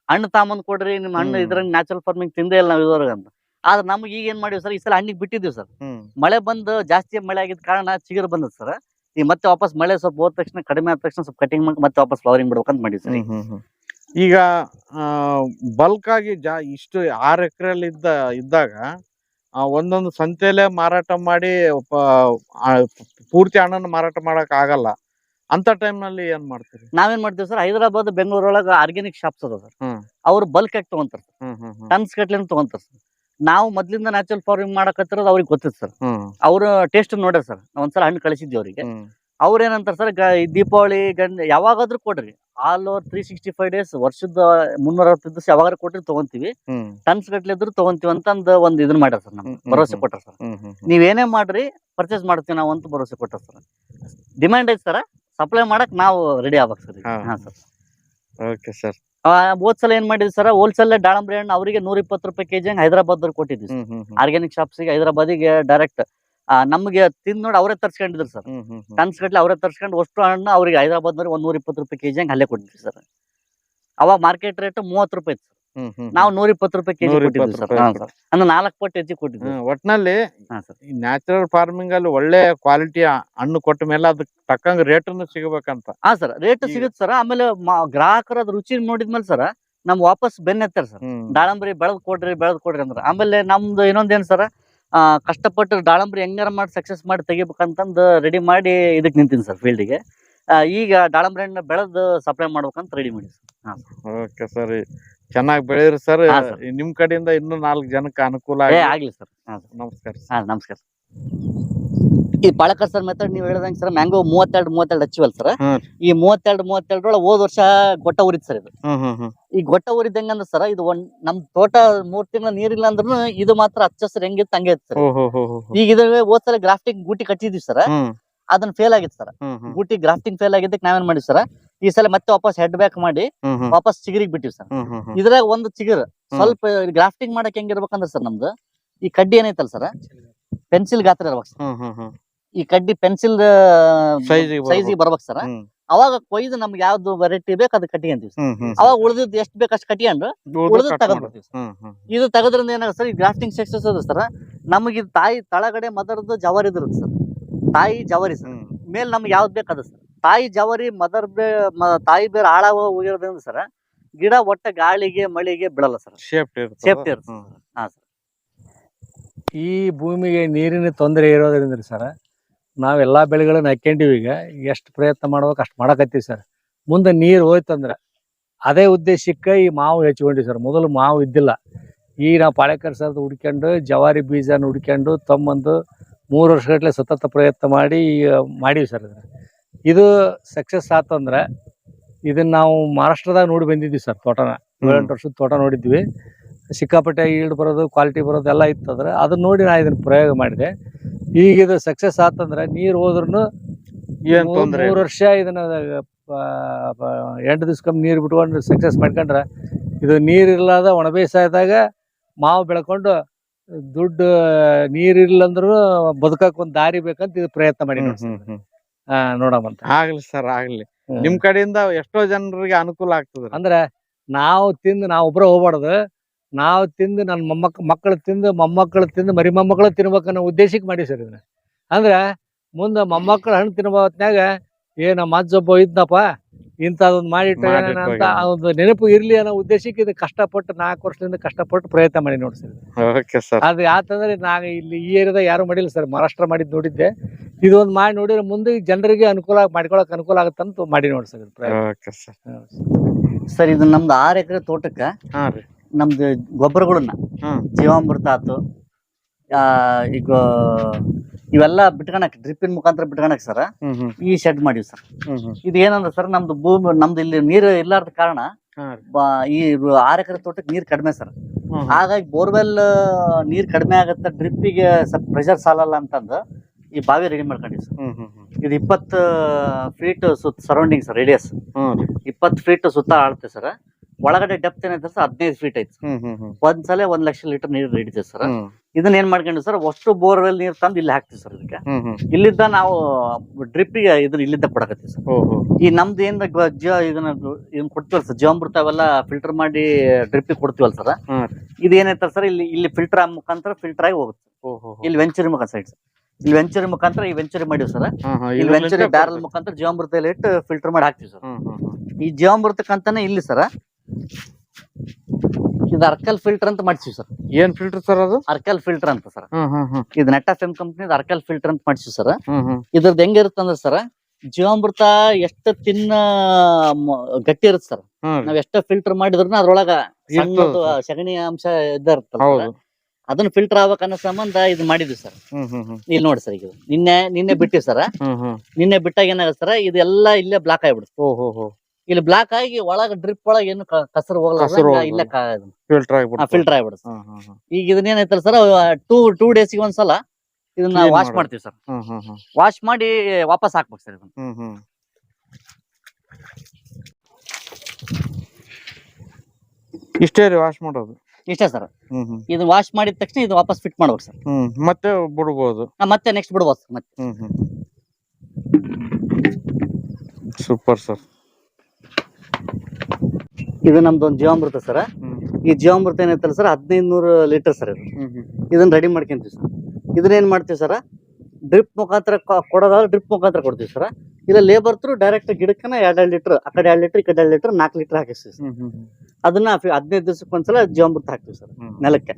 ಹಣ್ಣು ತಾಂಬಂದ್ ಕೊಡ್ರಿ ನಿಮ್ಮ ಹಣ್ಣು ಇದ್ರಂಗೆ ನ್ಯಾಚುರಲ್ ಫಾರ್ಮಿಂಗ್ ತಿಂದೇ ಇಲ್ಲ ನಾವು ಇದ್ರಾಗ ಅಂತ. ಆದ್ರೆ ನಮ್ಗೆ ಈಗ ಏನ್ ಮಾಡಿವಿ ಸರ್ ಈ ಸಲ ಹಣ್ಣಿಗೆ ಬಿಟ್ಟಿದ್ದೀವಿ ಸರ್ ಮಳೆ ಬಂದು ಜಾಸ್ತಿ ಮಳೆ ಆಗಿದ ಕಾರಣ ಚಿಗುರು ಬಂದದ ಸರ್ ಈ ಮತ್ತೆ ವಾಪಸ್ ಮಳೆ ಸ್ವಲ್ಪ ಹೋದ ತಕ್ಷಣ ಕಡಿಮೆ ಆದ ತಕ್ಷಣ ಸ್ವಲ್ಪ ಕಟಿಂಗ್ ಮಾಡಿ ಮತ್ತೆ ವಾಪಸ್ ಫ್ಲವರಿಂಗ್ ಬಿಡ್ಬೇಕಂತ ಮಾಡಿವಿ ಸರ್. ಈಗ ಬಲ್ಕ್ ಆಗಿ ಜಾ ಇಷ್ಟು ಆರು ಎಕರೆಯಲ್ಲಿ ಇದ್ದ ಇದ್ದಾಗ ಒಂದೊಂದು ಸಂತೆಲೆ ಮಾರಾಟ ಮಾಡಿ ಪೂರ್ತಿ ಹಣ್ಣನ್ನು ಮಾರಾಟ ಮಾಡಕ್ ಆಗಲ್ಲ. ಅಂತ ಟೈಮ್ನಲ್ಲಿ ಏನ್ ಮಾಡ್ತೀರಿ? ನಾವೇನ್ ಮಾಡ್ತೀವಿ ಸರ್ ಹೈದರಾಬಾದ್ ಬೆಂಗಳೂರೊಳಗ ಆರ್ಗ್ಯಾನಿಕ್ ಶಾಪ್ಸ್ ಅದ ಸರ್. ಅವ್ರು ಬಲ್ಕ್ ಆಗಿ ತಗೊಂತಾರ ಟನ್ಸ್ ಗಟ್ಲೆ ತಗೊಂತಾರ ಸರ್. ನಾವು ಮೊದ್ಲಿಂದ ನ್ಯಾಚುರಲ್ ಫಾರ್ಮಿಂಗ್ ಮಾಡಕತ್ತಿರೋದು ಅವ್ರಿಗೆ ಗೊತ್ತಿತ್ತು ಸರ್. ಅವ್ರ ಅವ್ರು ಟೇಸ್ಟ್ ನೋಡ್ಯಾರ ಸರ್. ಒಂದ್ಸಲ ಹಣ್ಣು ಕಳಿಸಿದ್ವಿ ಅವರಿಗೆ. ಹ್ಮ್ ಸರ್ ಗ ಸರ್ ದೀಪಾವಳಿ ಗಂಡ ಯಾವಾಗಾದ್ರೂ ಕೊಡ್ರಿ. All over three sixty five days ವರ್ಷದ ಮುನ್ನೂರ ಅರವತ್ತು ದಿವಸ ಯಾವಾಗಾದ್ರೂ ಕೊಟ್ರಿ ತಗೊಂತೀವಿ. ಹ್ಮ್. ಟನ್ಸ್ ಗಟ್ಲೆ ಇದ್ರು ತಗೊಂತೀವಿ ಅಂತಂದ್ ಒಂದ್ ಇದನ್ನ ಮಾಡ್ಯಾರ ಸರ್ ನಮ್ಗೆ ಭರವಸೆ. ಕೊಟ್ಟಾರ ಸರ್. ಹ್ಮ್ ಹ್ಮ್ ಹ್ಮ್. ನೀವ್ ಏನೇ ಮಾಡ್ರಿ ಪರ್ಚೇಸ್ ಮಾಡ್ತೀವಿ ನಾವು ಅಂತ ಭರವಸೆ ಕೊಟ್ಟಾರ ಸರ್. ಡಿಮ್ಯಾಂಡ್ ಐತಿ ಸರ್ ಸಪ್ಲೈ ಮಾಡಕ್ ನಾವು ರೆಡಿ ಆಗ್ಬೇಕು ಸರ್ ಹಾ. ಹಾ ಸರ್. Okay sir. ಹೋದ್ ಸಲ ಏನ್ ಮಾಡಿದ್ವಿ ಸರ್ ಹೋಲ್ಸೇಲ್ ದಾಳಂಬ್ರಿ ಹಣ್ಣು ಅವರಿಗೆ ನೂರ ಇಪ್ಪತ್ತು ರೂಪಾಯಿ ಕೆಜಿ ಹಂಗ್ ಹೈದರಾಬಾದ್ ಕೊಟ್ಟಿದ್ವಿ ಹ್ಮ್ ಹ್ಮ್ ಹ್ಮ್. ಆರ್ಗ್ಯಾನಿಕ್ ಶಾಪ್ಸಿಗೆ ಹೈದರಾಬಾದಿಗೆ ಡೈರೆಕ್ಟ್ ನಮಗೆ ತಿಂದ್ ನೋಡಿ ಅವರೇ ತರ್ಸ್ಕೊಂಡಿದ್ರು ಸರ್. ಟನ್ಸ್ ಗಟ್ಲೆ ಅವರೇ ತರ್ಸ್ಕೊಂಡು ಅಷ್ಟು ಹಣ್ಣು ಅವ್ರಿಗೆ ಹೈದರಾಬಾದ್ ಒಂದ್ ನೂರ ಇಪ್ಪತ್ತು ರೂಪಾಯಿ ಕೆಜಿ ಹಂಗೆ ಅಲ್ಲೇ ಕೊಟ್ಟಿದ್ವಿ ಸರ್. ಅವಾಗ ಮಾರ್ಕೆಟ್ ರೇಟ್ ಮೂವತ್ತು ರೂಪಾಯಿ ಇತ್ತು ನಾವು ನೂರ ಇಪ್ಪತ್ತು ರೂಪಾಯಿ ಕೆಜಿ 120 ಕೊಟ್ಟಿದ್ವಿ ಸರ್. ಅಂದ್ರೆ ನಾಲ್ಕು ಪಟ್ಟು ಹೆಚ್ಚಿಗೆ ಕೊಟ್ಟಿದ್ವಿ ಒಟ್ಟಿನಲ್ಲಿ ಒಟ್ನಲ್ಲಿ ನ್ಯಾಚುರಲ್ ಫಾರ್ಮಿಂಗ್ ಅಲ್ಲಿ ಒಳ್ಳೆ ಕ್ವಾಲಿಟಿ ಹಣ್ಣು ಕೊಟ್ಟ ಮೇಲೆ ಅದಕ್ಕೆ ತಕ್ಕಂಗ ರೇಟ್ ಸಿಗಬೇಕಂತ. ಹಾ ಸರ್ ರೇಟ್ ಸಿಗುತ್ತೆ ಸರ್. ಆಮೇಲೆ ಗ್ರಾಹಕರ ಅದ್ ರುಚಿ ನೋಡಿದ್ಮೇಲೆ ಸರ್ ನಮ್ ವಾಪಸ್ ಬೆನ್ನೆತ್ತಾರೆ ಸರ್. ದಾಳಂಬರಿ ದಾಳಂಬ್ರಿ ಬೆಳೆದ್ ಕೊಡ್ರಿ ಬೆಳೆದ್ ಕೊಡ್ರಿ ಅಂದ್ರ. ಆಮೇಲೆ ನಮ್ದು ಇನ್ನೊಂದೇನ್ ಸರ್ ಆ ಕಷ್ಟಪಟ್ಟು ದಾಳಂಬ್ರಿ ಹೆಂಗಾರ ಮಾಡಿ ಸಕ್ಸಸ್ ಮಾಡಿ ತೆಗಿಬೇಕಂತಂದು ರೆಡಿ ಮಾಡಿ ಇದಕ್ ನಿಂತೀನಿ ಸರ್ ಫೀಲ್ಡಿಗೆ ಈಗ ದಾಳಂಬ್ರಿ ಹಣ್ಣು ಬೆಳೆದು ಸಪ್ಲೈ ಮಾಡ್ಬೇಕಂತ ರೆಡಿ ಮಾಡಿ ಸರ್ ಓಕೆ ಸರ್ ಚೆನ್ನಾಗಿ ಬೆಳೀರಿ ಸರ್ ಹಾ, sir. ನಿಮ್ ಕಡೆಯಿಂದ ಇನ್ನೂ ನಾಲ್ಕು ಜನಕ್ಕೆ ಅನುಕೂಲ ಆಗಲಿ ಆಗ್ಲಿ ಸರ್ ಹಾ ನಮಸ್ಕಾರ sir. ಹಾ ನಮಸ್ಕಾರ ಈ ಬಾಳಕರ್ ಸರ್ ಮೆಥಡ್ ನೀವು ಹೇಳ್ದಂಗೆ ಸರ್ ಮ್ಯಾಂಗೋ ಮೂವತ್ತೆರಡು ಮೂವತ್ತೆರಡು ಹಚ್ಚಿವಲ್ ಸರ್. ಈ ಮೂವತ್ತೆರಡು ಮೂವತ್ತೆರಡರೊಳಗೆ ಹೋದ ವರ್ಷ ಗೊಟ್ಟ ಉರಿತ್ ಸರ್ ಇದು ಈ ಗೊಟ್ಟ ಉರಿದ್ ಹೆಂಗಂದ್ರೆ ಸರ್ ಇದು ಒಂದ್ ನಮ್ ತೋಟ ಮೂರ್ ತಿಂಗಳ ನೀರಿಲ್ಲ ಅಂದ್ರೂ ಇದು ಮಾತ್ರ ಹಚ್ಚ ಹಸಿರು ಹೆಂಗಿತ್ತು ಹಂಗೆ ಇತ್ತು ಸರ್. ಈಗ ಇದ್ರ ಹೋದ್ ಸಲ ಗ್ರಾಫ್ಟಿಂಗ್ ಗೂಟಿ ಕಟ್ಟಿದ್ವಿ ಸರ್ ಅದನ್ನ ಫೇಲ್ ಆಗಿತ್ತು ಸರ್ ಗೂಟಿ ಗ್ರಾಫ್ಟಿಂಗ್ ಫೇಲ್ ಆಗಿದ್ದಕ್ಕೆ ನಾವೇನ್ ಮಾಡಿ ಸರ್ ಈ ಸಲ ಮತ್ತೆ ವಾಪಸ್ ಹೆಡ್ ಬ್ಯಾಕ್ ಮಾಡಿ ವಾಪಸ್ ಚಿಗುರಿಗೆ ಬಿಟ್ಟಿವಿ ಸರ್ ಇದ್ರಾಗ ಒಂದು ಚಿಗುರು ಸ್ವಲ್ಪ ಗ್ರಾಫ್ಟಿಂಗ್ ಮಾಡಕ್ ಹೆಂಗಿರ್ಬೇಕಂದ್ರೆ ಸರ್ ನಮ್ದು ಈ ಕಡ್ಡಿ ಏನೈತಲ್ ಸರ್ ಪೆನ್ಸಿಲ್ ಗಾತ್ರ. ಇರ್ಬೇಕು ಸರ್ ಈ ಕಡ್ಡಿ ಪೆನ್ಸಿಲ್ ಸೈಜ್ ಬರ್ಬೇಕು ಸರ್. ಅವಾಗ ಕೊಯ್ದು ನಮ್ಗೆ ಯಾವ್ದು ವೆರೈಟಿ ಬೇಕು ಅದ್ ಕಟ್ಟಿ ಹ್ಮ್ ಅವಾಗ ಉಳಿದಿದ್ದು ಎಷ್ಟು ಬೇಕು ಅಷ್ಟು ಕಟ್ಟಿಕೊಂಡು ಉಳಿದ್ ತಗೊಂಡ್ಬಿಡ್ತೀವಿ ಇದು ತಗದ್ರಿಂದ ಏನಾಗುತ್ತೆ ಸರ್ ಈ ಗ್ರಾಫ್ಟಿಂಗ್ ಸಕ್ಸಸ್ ಅದ ಸರ್ ನಮಗೆ ಇದು ತಾಯಿ ತಳಗಡೆ ಮದರ್ದು ಜವಾರಿ ಇದ್ರು ಸರ್. ತಾಯಿ ಜವಾರಿ ಸರ್. ಮೇಲೆ ನಮ್ಗೆ ಯಾವ್ದು ಬೇಕದ ಸರ್. ತಾಯಿ ಜವಾರಿ ಮದರ್ ಬೇ ಮ- ತಾಯಿ ಬೇರೆ ಆಳ ಹೋಗಿರೋದ್ರಿಂದ ಸರ್ ಗಿಡ ಒಟ್ಟ ಗಾಳಿಗೆ ಮಳೆಗೆ ಬಿಡಲ್ಲ ಸರ್. ಸೇಫ್ಟಿ ಸೇಫ್ಟಿ ಇರುತ್ತೆ. ಹಾ ಸರ್. ಈ ಭೂಮಿಗೆ ನೀರಿನ ತೊಂದರೆ ಇರೋದ್ರಿಂದ ಸರ್ ನಾವೆಲ್ಲ ಬೆಳೆಗಳನ್ನ ಹಾಕೊಂಡಿವಿ ಈಗ. ಎಷ್ಟು ಪ್ರಯತ್ನ ಮಾಡ್ಬೇಕು ಅಷ್ಟು ಮಾಡಕತ್ತೀವಿ ಸರ್. ಮುಂದೆ ನೀರು ಹೋಯ್ತಂದ್ರೆ ಅದೇ ಉದ್ದೇಶಕ್ಕೆ ಈ ಮಾವು ಹೆಚ್ಕೊಂಡಿವಿ ಸರ್. ಮೊದಲು ಮಾವು ಇದ್ದಿಲ್ಲ. ಈಗ ನಾವು ಪಾಳೆಕರ್ ಸರ್ದು ಹುಡ್ಕೊಂಡು ಜವಾರಿ ಬೀಜನ ಹುಡ್ಕೊಂಡು ತಮ್ಮಂದು ಮೂರು ವರ್ಷಗಟ್ಟಲೆ ಸತತ ಪ್ರಯತ್ನ ಮಾಡಿ ಮಾಡೀವಿ ಸರ್ ಇದನ್ನು ಇದು ಸಕ್ಸಸ್ ಆತಂದ್ರೆ ಇದನ್ನ ನಾವು ಮಹಾರಾಷ್ಟ್ರದಾಗ ನೋಡಿ ಬಂದಿದ್ವಿ ಸರ್ ತೋಟನ. ಏಳೆಂಟು ವರ್ಷದ ತೋಟ ನೋಡಿದ್ವಿ. ಸಿಕ್ಕಾಪಟ್ಟೆ ಈಡ್ ಬರೋದು, ಕ್ವಾಲಿಟಿ ಬರೋದು ಎಲ್ಲ ಇತ್ತಂದ್ರೆ ಅದನ್ನ ನೋಡಿ ನಾ ಇದನ್ನ ಪ್ರಯೋಗ ಮಾಡಿದೆ. ಈಗ ಇದು ಸಕ್ಸಸ್ ಆತಂದ್ರ ನೀರ್ ಹೋದ್ರುನು ಏನ್ ಮೂರ್- ತೊಂದ್ರೆ ಮೂರ್ ವರ್ಷ ಇದನ್ನ ಎಂಟು ದಿವ್ಸಕ್ಕೊಮ್ಮೆ ನೀರ್ ಬಿಟ್ಕೊಂಡು ಸಕ್ಸಸ್ ಮಾಡ್ಕೊಂಡ್ರ ಇದು ನೀರ್ ಇರ್ಲಾದ ಒಣ ಬೇಸಾಯದಾಗ ಮಾವು ಬೆಳ್ಕೊಂಡು ದುಡ್ಡು ನೀರಿಲ್ಲ ಇರ್ಲಂದ್ರು ಬದುಕಕ್ ಒಂದ್ ದಾರಿ ಬೇಕಂತ ಇದು ಪ್ರಯತ್ನ ಮಾಡಿ ನೋಡಮ್ಮಂತ. ಆಗ್ಲಿ ಸರ್ ಆಗ್ಲಿ. ನಿಮ್ ಕಡೆಯಿಂದ ಎಷ್ಟೋ ಜನರಿಗೆ ಅನುಕೂಲ ಆಗ್ತದ. ಅಂದ್ರೆ ನಾವು ತಿಂದು ನಾವು ಒಬ್ರ ಹೋಗ್ಬಾರ್ದು. ನಾವು ತಿಂದು ನನ್ನ ಮೊಮ್ಮಕ್ ಮಕ್ಕಳು ತಿಂದು ಮೊಮ್ಮಕ್ಕಳು ತಿಂದು ಮರಿ ಮೊಮ್ಮಕ್ಕಳು ತಿನ್ಬೇಕನ್ನೋ ಉದ್ದೇಶಕ್ಕೆ ಮಾಡಿ ಸರ್ ಇದನ್ನ. ಅಂದ್ರ ಮುಂದೆ ಮೊಮ್ಮಕ್ಕಳು ಹಣ್ಣು ತಿನ್ಬ ಹೊತ್ನ್ಯಾಗ ಏ ನಮ್ಮ ಅಜ್ಜ ಒಬ್ಬ ಇದ್ನಪ್ಪ ಇಂಥದೊಂದು ಮಾಡಿಟ್ಟ ಮಾಡಿಟ್ಟು ಅಂತ ಒಂದು ನೆನಪು ಇರ್ಲಿ ಅನ್ನೋ ಉದ್ದೇಶಕ್ಕೆ ಇದು ಕಷ್ಟಪಟ್ಟು ನಾಲ್ಕು ವರ್ಷದಿಂದ ಕಷ್ಟಪಟ್ಟು ಪ್ರಯತ್ನ ಮಾಡಿ ನೋಡಿ ಸರ್ ಓಕೆ ಸರ್. ಅದು ಯಾತಂದ್ರೆ ನಾ ಇಲ್ಲಿ ಈ ಏರಿಯಾದಾಗ ಯಾರು ಮಾಡಿಲ್ಲ ಸರ್ ಮಹಾರಾಷ್ಟ್ರ ಮಾಡಿದ್ ನೋಡಿದ್ದೆ. ಇದೊಂದು ಮಾಡಿ ನೋಡಿದ್ರೆ ಮುಂದೆ ಜನರಿಗೆ ಅನುಕೂಲ ಮಾಡ್ಕೊಳಕ್ ಅನುಕೂಲ ಆಗುತ್ತೆ ಅಂತ ಮಾಡಿ ನೋಡಿ ಸರ್ ಸರ್. ಸರ್ ಇದು ನಮ್ದು ಆರ್ ಎಕರೆ ತೋಟಕ್ಕ ನಮ್ದು ಗೊಬ್ಬರಗಳನ್ನ. ಜೀವಾಮೃತ ಆತು ಈಗ ಇವೆಲ್ಲ ಬಿಟ್ಕೊಳಕ್ ಡ್ರಿಪ್ಪಿನ ಮುಖಾಂತರ ಬಿಟ್ಕೊಳಕ್ ಸರ್. ಈ ಶೆಡ್ ಮಾಡಿವಿ ಸರ್. ಇದು ಏನಂದ್ರೆ ಸರ್ ನಮ್ದು ಭೂಮಿ ನಮ್ದು ಇಲ್ಲಿ ನೀರು ಇರ್ಲಾರ್ದ ಕಾರಣ ಬ- ಈ ಆರ್ ಎಕರೆ ತೋಟಕ್ಕೆ ನೀರ್ ಕಡಿಮೆ ಸರ್. ಹಾಗಾಗಿ ಬೋರ್ವೆಲ್ ನೀರ್ ಕಡಿಮೆ ಆಗತ್ತೆ ಡ್ರಿಪ್ಪಿಗೆ ಸ್ವಲ್ಪ ಪ್ರೆಷರ್ ಸಾಲಲ್ಲ ಅಂತಂದು ಈ ಬಾವಿ ರೆಡಿ ಮಾಡ್ಕೊಂಡಿವಿ ಸರ್. ಇದು ಇಪ್ಪತ್ತು ಫೀಟ್ ಸುತ್ತ ಸರೌಂಡಿಂಗ್ ಸರ್ ರೇಡಿಯಸ್ ಇಪ್ಪತ್ತು ಫೀಟ್ ಸುತ್ತ ಆಳುತ್ತೆ ಸರ್. ಒಳಗಡೆ ಡೆಪ್ತ್ ಏನೈತೆ ಸರ್? ಹದಿನೈದು ಫೀಟ್ ಐತೆ ಒಂದ್ ಸಲ ಹ್ಮ್ ಒಂದ್ಸಲ ಒಂದ್ ಲಕ್ಷ ಲೀಟರ್ ನೀರು ಹಿಡಿತೀವಿ ಸರ್. ಇದನ್ನ ಏನ್ ಮಾಡ್ಕೊಂಡು ಸರ್? ಅಷ್ಟು ಬೋರ್ವೆಲ್ ನೀರ್ ತಂದು ಇಲ್ಲಿ ಹಾಕ್ತಿವಿ ಸರ್ ಇದಕ್ಕೆ. ಇಲ್ಲಿಂದ ನಾವು ಡ್ರಿಪ್ ಇದನ್ನ ಇಲ್ಲಿದ್ದ ಕೊಡಕತ್ತೀವಿ ಸರ್. ಈ ನಮ್ದು ಏನ್ ಇದನ್ನ ಇದನ್ನ ಕೊಡ್ತೀವಲ್ಲ ಸರ್? ಜೀವಾಮೃತ ಅವೆಲ್ಲ ಫಿಲ್ಟರ್ ಮಾಡಿ ಡ್ರಿಪ್ ಕೊಡ್ತೀವಲ್ಲ ಸರ್? ಇದು ಏನೈತೆ ಸರ್? ಇಲ್ಲಿ ಇಲ್ಲಿ ಫಿಲ್ಟರ್ ಮುಖಾಂತರ ಫಿಲ್ಟರ್ ಆಗಿ ಹೋಗುತ್ತೆ ಇಲ್ಲಿ ವೆಂಚರ್ ಮುಖಾಂತರ ಸೈಡ್ ಇಲ್ಲಿ ವೆಂಚರ್ ಮುಖಾಂತರ ಈ ವೆಂಚರಿ ಮಾಡಿವಿ ಸರ್. ಇಲ್ಲಿ ವೆಂಚರಿ ಬ್ಯಾರಲ್ ಮುಖಾಂತರ ಜೀವಾಮೃತ ಇಟ್ಟು ಫಿಲ್ಟರ್ ಮಾಡಿ ಹಾಕ್ತಿವಿ ಸರ್. ಈ ಜೀವಾಮೃತಕ್ಕಂತಾನೆ ಇಲ್ಲಿ ಸರ್ ಇದು ಅರ್ಕಲ್ ಫಿಲ್ಟರ್ ಅಂತ ಮಾಡ್ಸಿವಿ ಸರ್. ಏನ್ ಫಿಲ್ಟರ್ ಸರ್ ಅದು? ಅರ್ಕಲ್ ಫಿಲ್ಟರ್ ಅಂತ ಸರ್. ಹ್ಮ್ ಹ್ಮ್ ಹ್ಮ್. ಇದು ನೆಟ್ಟ F M company Arkal filter ಅಂತ ಮಾಡ್ಸಿವಿ ಸರ್. ಹ್ಮ್ ಹ್ಮ್. ಇದ್ರದ್ದು ಹೆಂಗಿರುತ್ತಂದ್ರೆ ಸರ್ ಜೀವಾಮೃತ ಎಷ್ಟು ತಿನ್ನ ಮ- ಗಟ್ಟಿ ಇರುತ್ತೆ ಸರ್. ಹ್ಮ್. ರೀ. ನಾವ್ ಎಷ್ಟ ಫಿಲ್ಟರ್ ಮಾಡಿದ್ರು ಅದ್ರೊಳಗ ಸಣ್ಣದು ಇರ್ತದೆ. ಸಗಣಿ ಅಂಶ ಇದ್ದ ಹೌದು. ಅದನ್ನ ಫಿಲ್ಟರ್ ಆಗ್ಬೇಕ ಅನ್ನೋ ಸಂಬಂಧ ಇದು ಮಾಡಿದ್ವಿ ಸರ್. ಹ್ಮ್ ಹ್ಮ್ ಹ್ಮ್. ಇಲ್ಲಿ ನೋಡಿ ಸರ್ ಈಗ. ಇದು. ನಿನ್ನೆ ನಿನ್ನೆ ಬಿಟ್ಟಿವಿ ಸರ್. ಹ್ಮ್ ಹ್ಮ್. ನಿನ್ನೆ ಬಿಟ್ಟಾಗ ಏನಾಗುತ್ತೆ ಸರ್ ಇದೆಲ್ಲ ಇಲ್ಲೇ ಬ್ಲಾಕ್ ಆಗ್ಬಿಡುತ್ತೆ. ಓಹೋ ಹೋ ಇಲ್ಲಿ ಬ್ಲಾಕ್ ಆಗಿ ಒಳಗ ಡ್ರಿಪ್ ಒಳಗ ಏನು ಕಸರ್ ಕಸರು ಹೋಗಲ್ಲ. ಇಲ್ಲೇ ಫಿಲ್ಟರ್ ಆಗ್ಬಿಡ್ತು. ಫಿಲ್ಟರ್ ಆಗ್ಬಿಡುತ್ತೆ. ಈಗ ಇದನ್ನೇನೈತಲ್ಲ ಸರ್ ಟೂ ಟೂ ಡೇಸ್ಗೆ ಒಂದ್ಸಲ ಇದನ್ನ Clean ವಾಶ್ ಮಾಡೋದು. ಮಾಡ್ತೀವಿ ಸರ್ ವಾಶ್ ಮಾಡಿ ವಾಪಸ್ ಹಾಕ್ಬೇಕು ಸರ್ ಇದನ್ನ. ಹ್ಮ್ ಹ್ಮ್. ಇಷ್ಟೇ ರೀ ವಾಶ್ ಮಾಡೋದು. ಇಷ್ಟೇ ಸರ್ ಹ್ಮ್ ಹ್ಮ್. ಇದು ವಾಶ್ ಮಾಡಿದ ತಕ್ಷಣ ಇದು ವಾಪಸ್ ಫಿಟ್ ಮಾಡ್ಬೇಕು ಸರ್ ಹ್ಮ್ ಮತ್ತೆ ಬಿಡ್ಬೋದು. ಮತ್ತೆ ನೆಕ್ಸ್ಟ್ ಬಿಡ್ಬೋದು ಸರ್ ಮತ್ತೆ. ಹ್ಮ್ ಹ್ಮ್. ಸೂಪರ್ ಸರ್ ಇದು ನಮ್ದೊಂದು ಒಂದು ಜೀವಾಮೃತ ಸರ್. ಈ ಜೀವಾಮೃತ ಏನೈತಲ್ಲ ಸರ್ ಹದಿನೈದು ನೂರು ಲೀಟರ್ ಸರ್ ಇದು. ಇದನ್ನ ರೆಡಿ ಮಾಡ್ಕೊಂತೀವಿ ಸರ್. ಇದನ್ನ ಏನ್ ಮಾಡ್ತೀವಿ ಸರ್ ಡ್ರಿಪ್ ಮುಖಾಂತರ ಕೊಡೋದಾದ್ರೆ ಡ್ರಿಪ್ ಮುಖಾಂತರ ಕೊಡ್ತೀವಿ ಸರ್. ಇಲ್ಲ ಲೇಬರ್ ತ್ರೂ ಡೈರೆಕ್ಟ್ ಗಿಡಕ್ಕನ ಎರಡ್ ಎರಡು ಲೀಟರ್ ಆ ಕಡೆ ಎರಡು ಲೀಟರ್ ಈ ಕಡೆ ಎರಡು ಲೀಟರ್ ನಾಲ್ಕು ಲೀಟರ್ ಹಾಕಿಸ್ತೀವಿ ಸರ್. ಅದನ್ನ ಹದಿನೈದು ದಿವಸಕ್ಕೆ ಒಂದ್ಸಲ ಜೀವಾಮೃತ ಹಾಕ್ತೀವಿ ಸರ್ ನೆಲಕ್ಕೆ.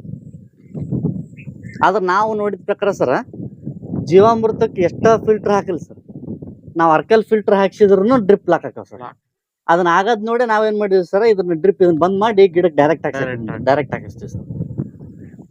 ಆದ್ರೆ ನಾವು ನೋಡಿದ ಪ್ರಕಾರ ಸರ್ ಜೀವಾಮೃತಕ್ಕೆ ಎಷ್ಟೋ ಫಿಲ್ಟರ್ ಹಾಕಿಲ್ಲ ಸರ್. ನಾವು ಅರ್ಕಲ್ ಫಿಲ್ಟರ್ ಹಾಕ್ಸಿದ್ರು ಡ್ರಿಪ್ ಲಾಕ್ ಹಾಕವ್ ಸರ್. ಅದನ್ನ ಆಗದ್ ನೋಡಿ ನಾವೇನ್ ಮಾಡಿದ್ವಿ ಸರ್ ಇದನ್ನ ಡ್ರಿಪ್ ಇದನ್ನ ಬಂದ್ ಮಾಡಿ ಗಿಡಕ್ಕೆ ಡೈರೆಕ್ಟ್ ಹಾಕಿ. ಡೈರೆಕ್ಟ್ ಹಾಕಿಸ್ತೀವಿ ಸರ್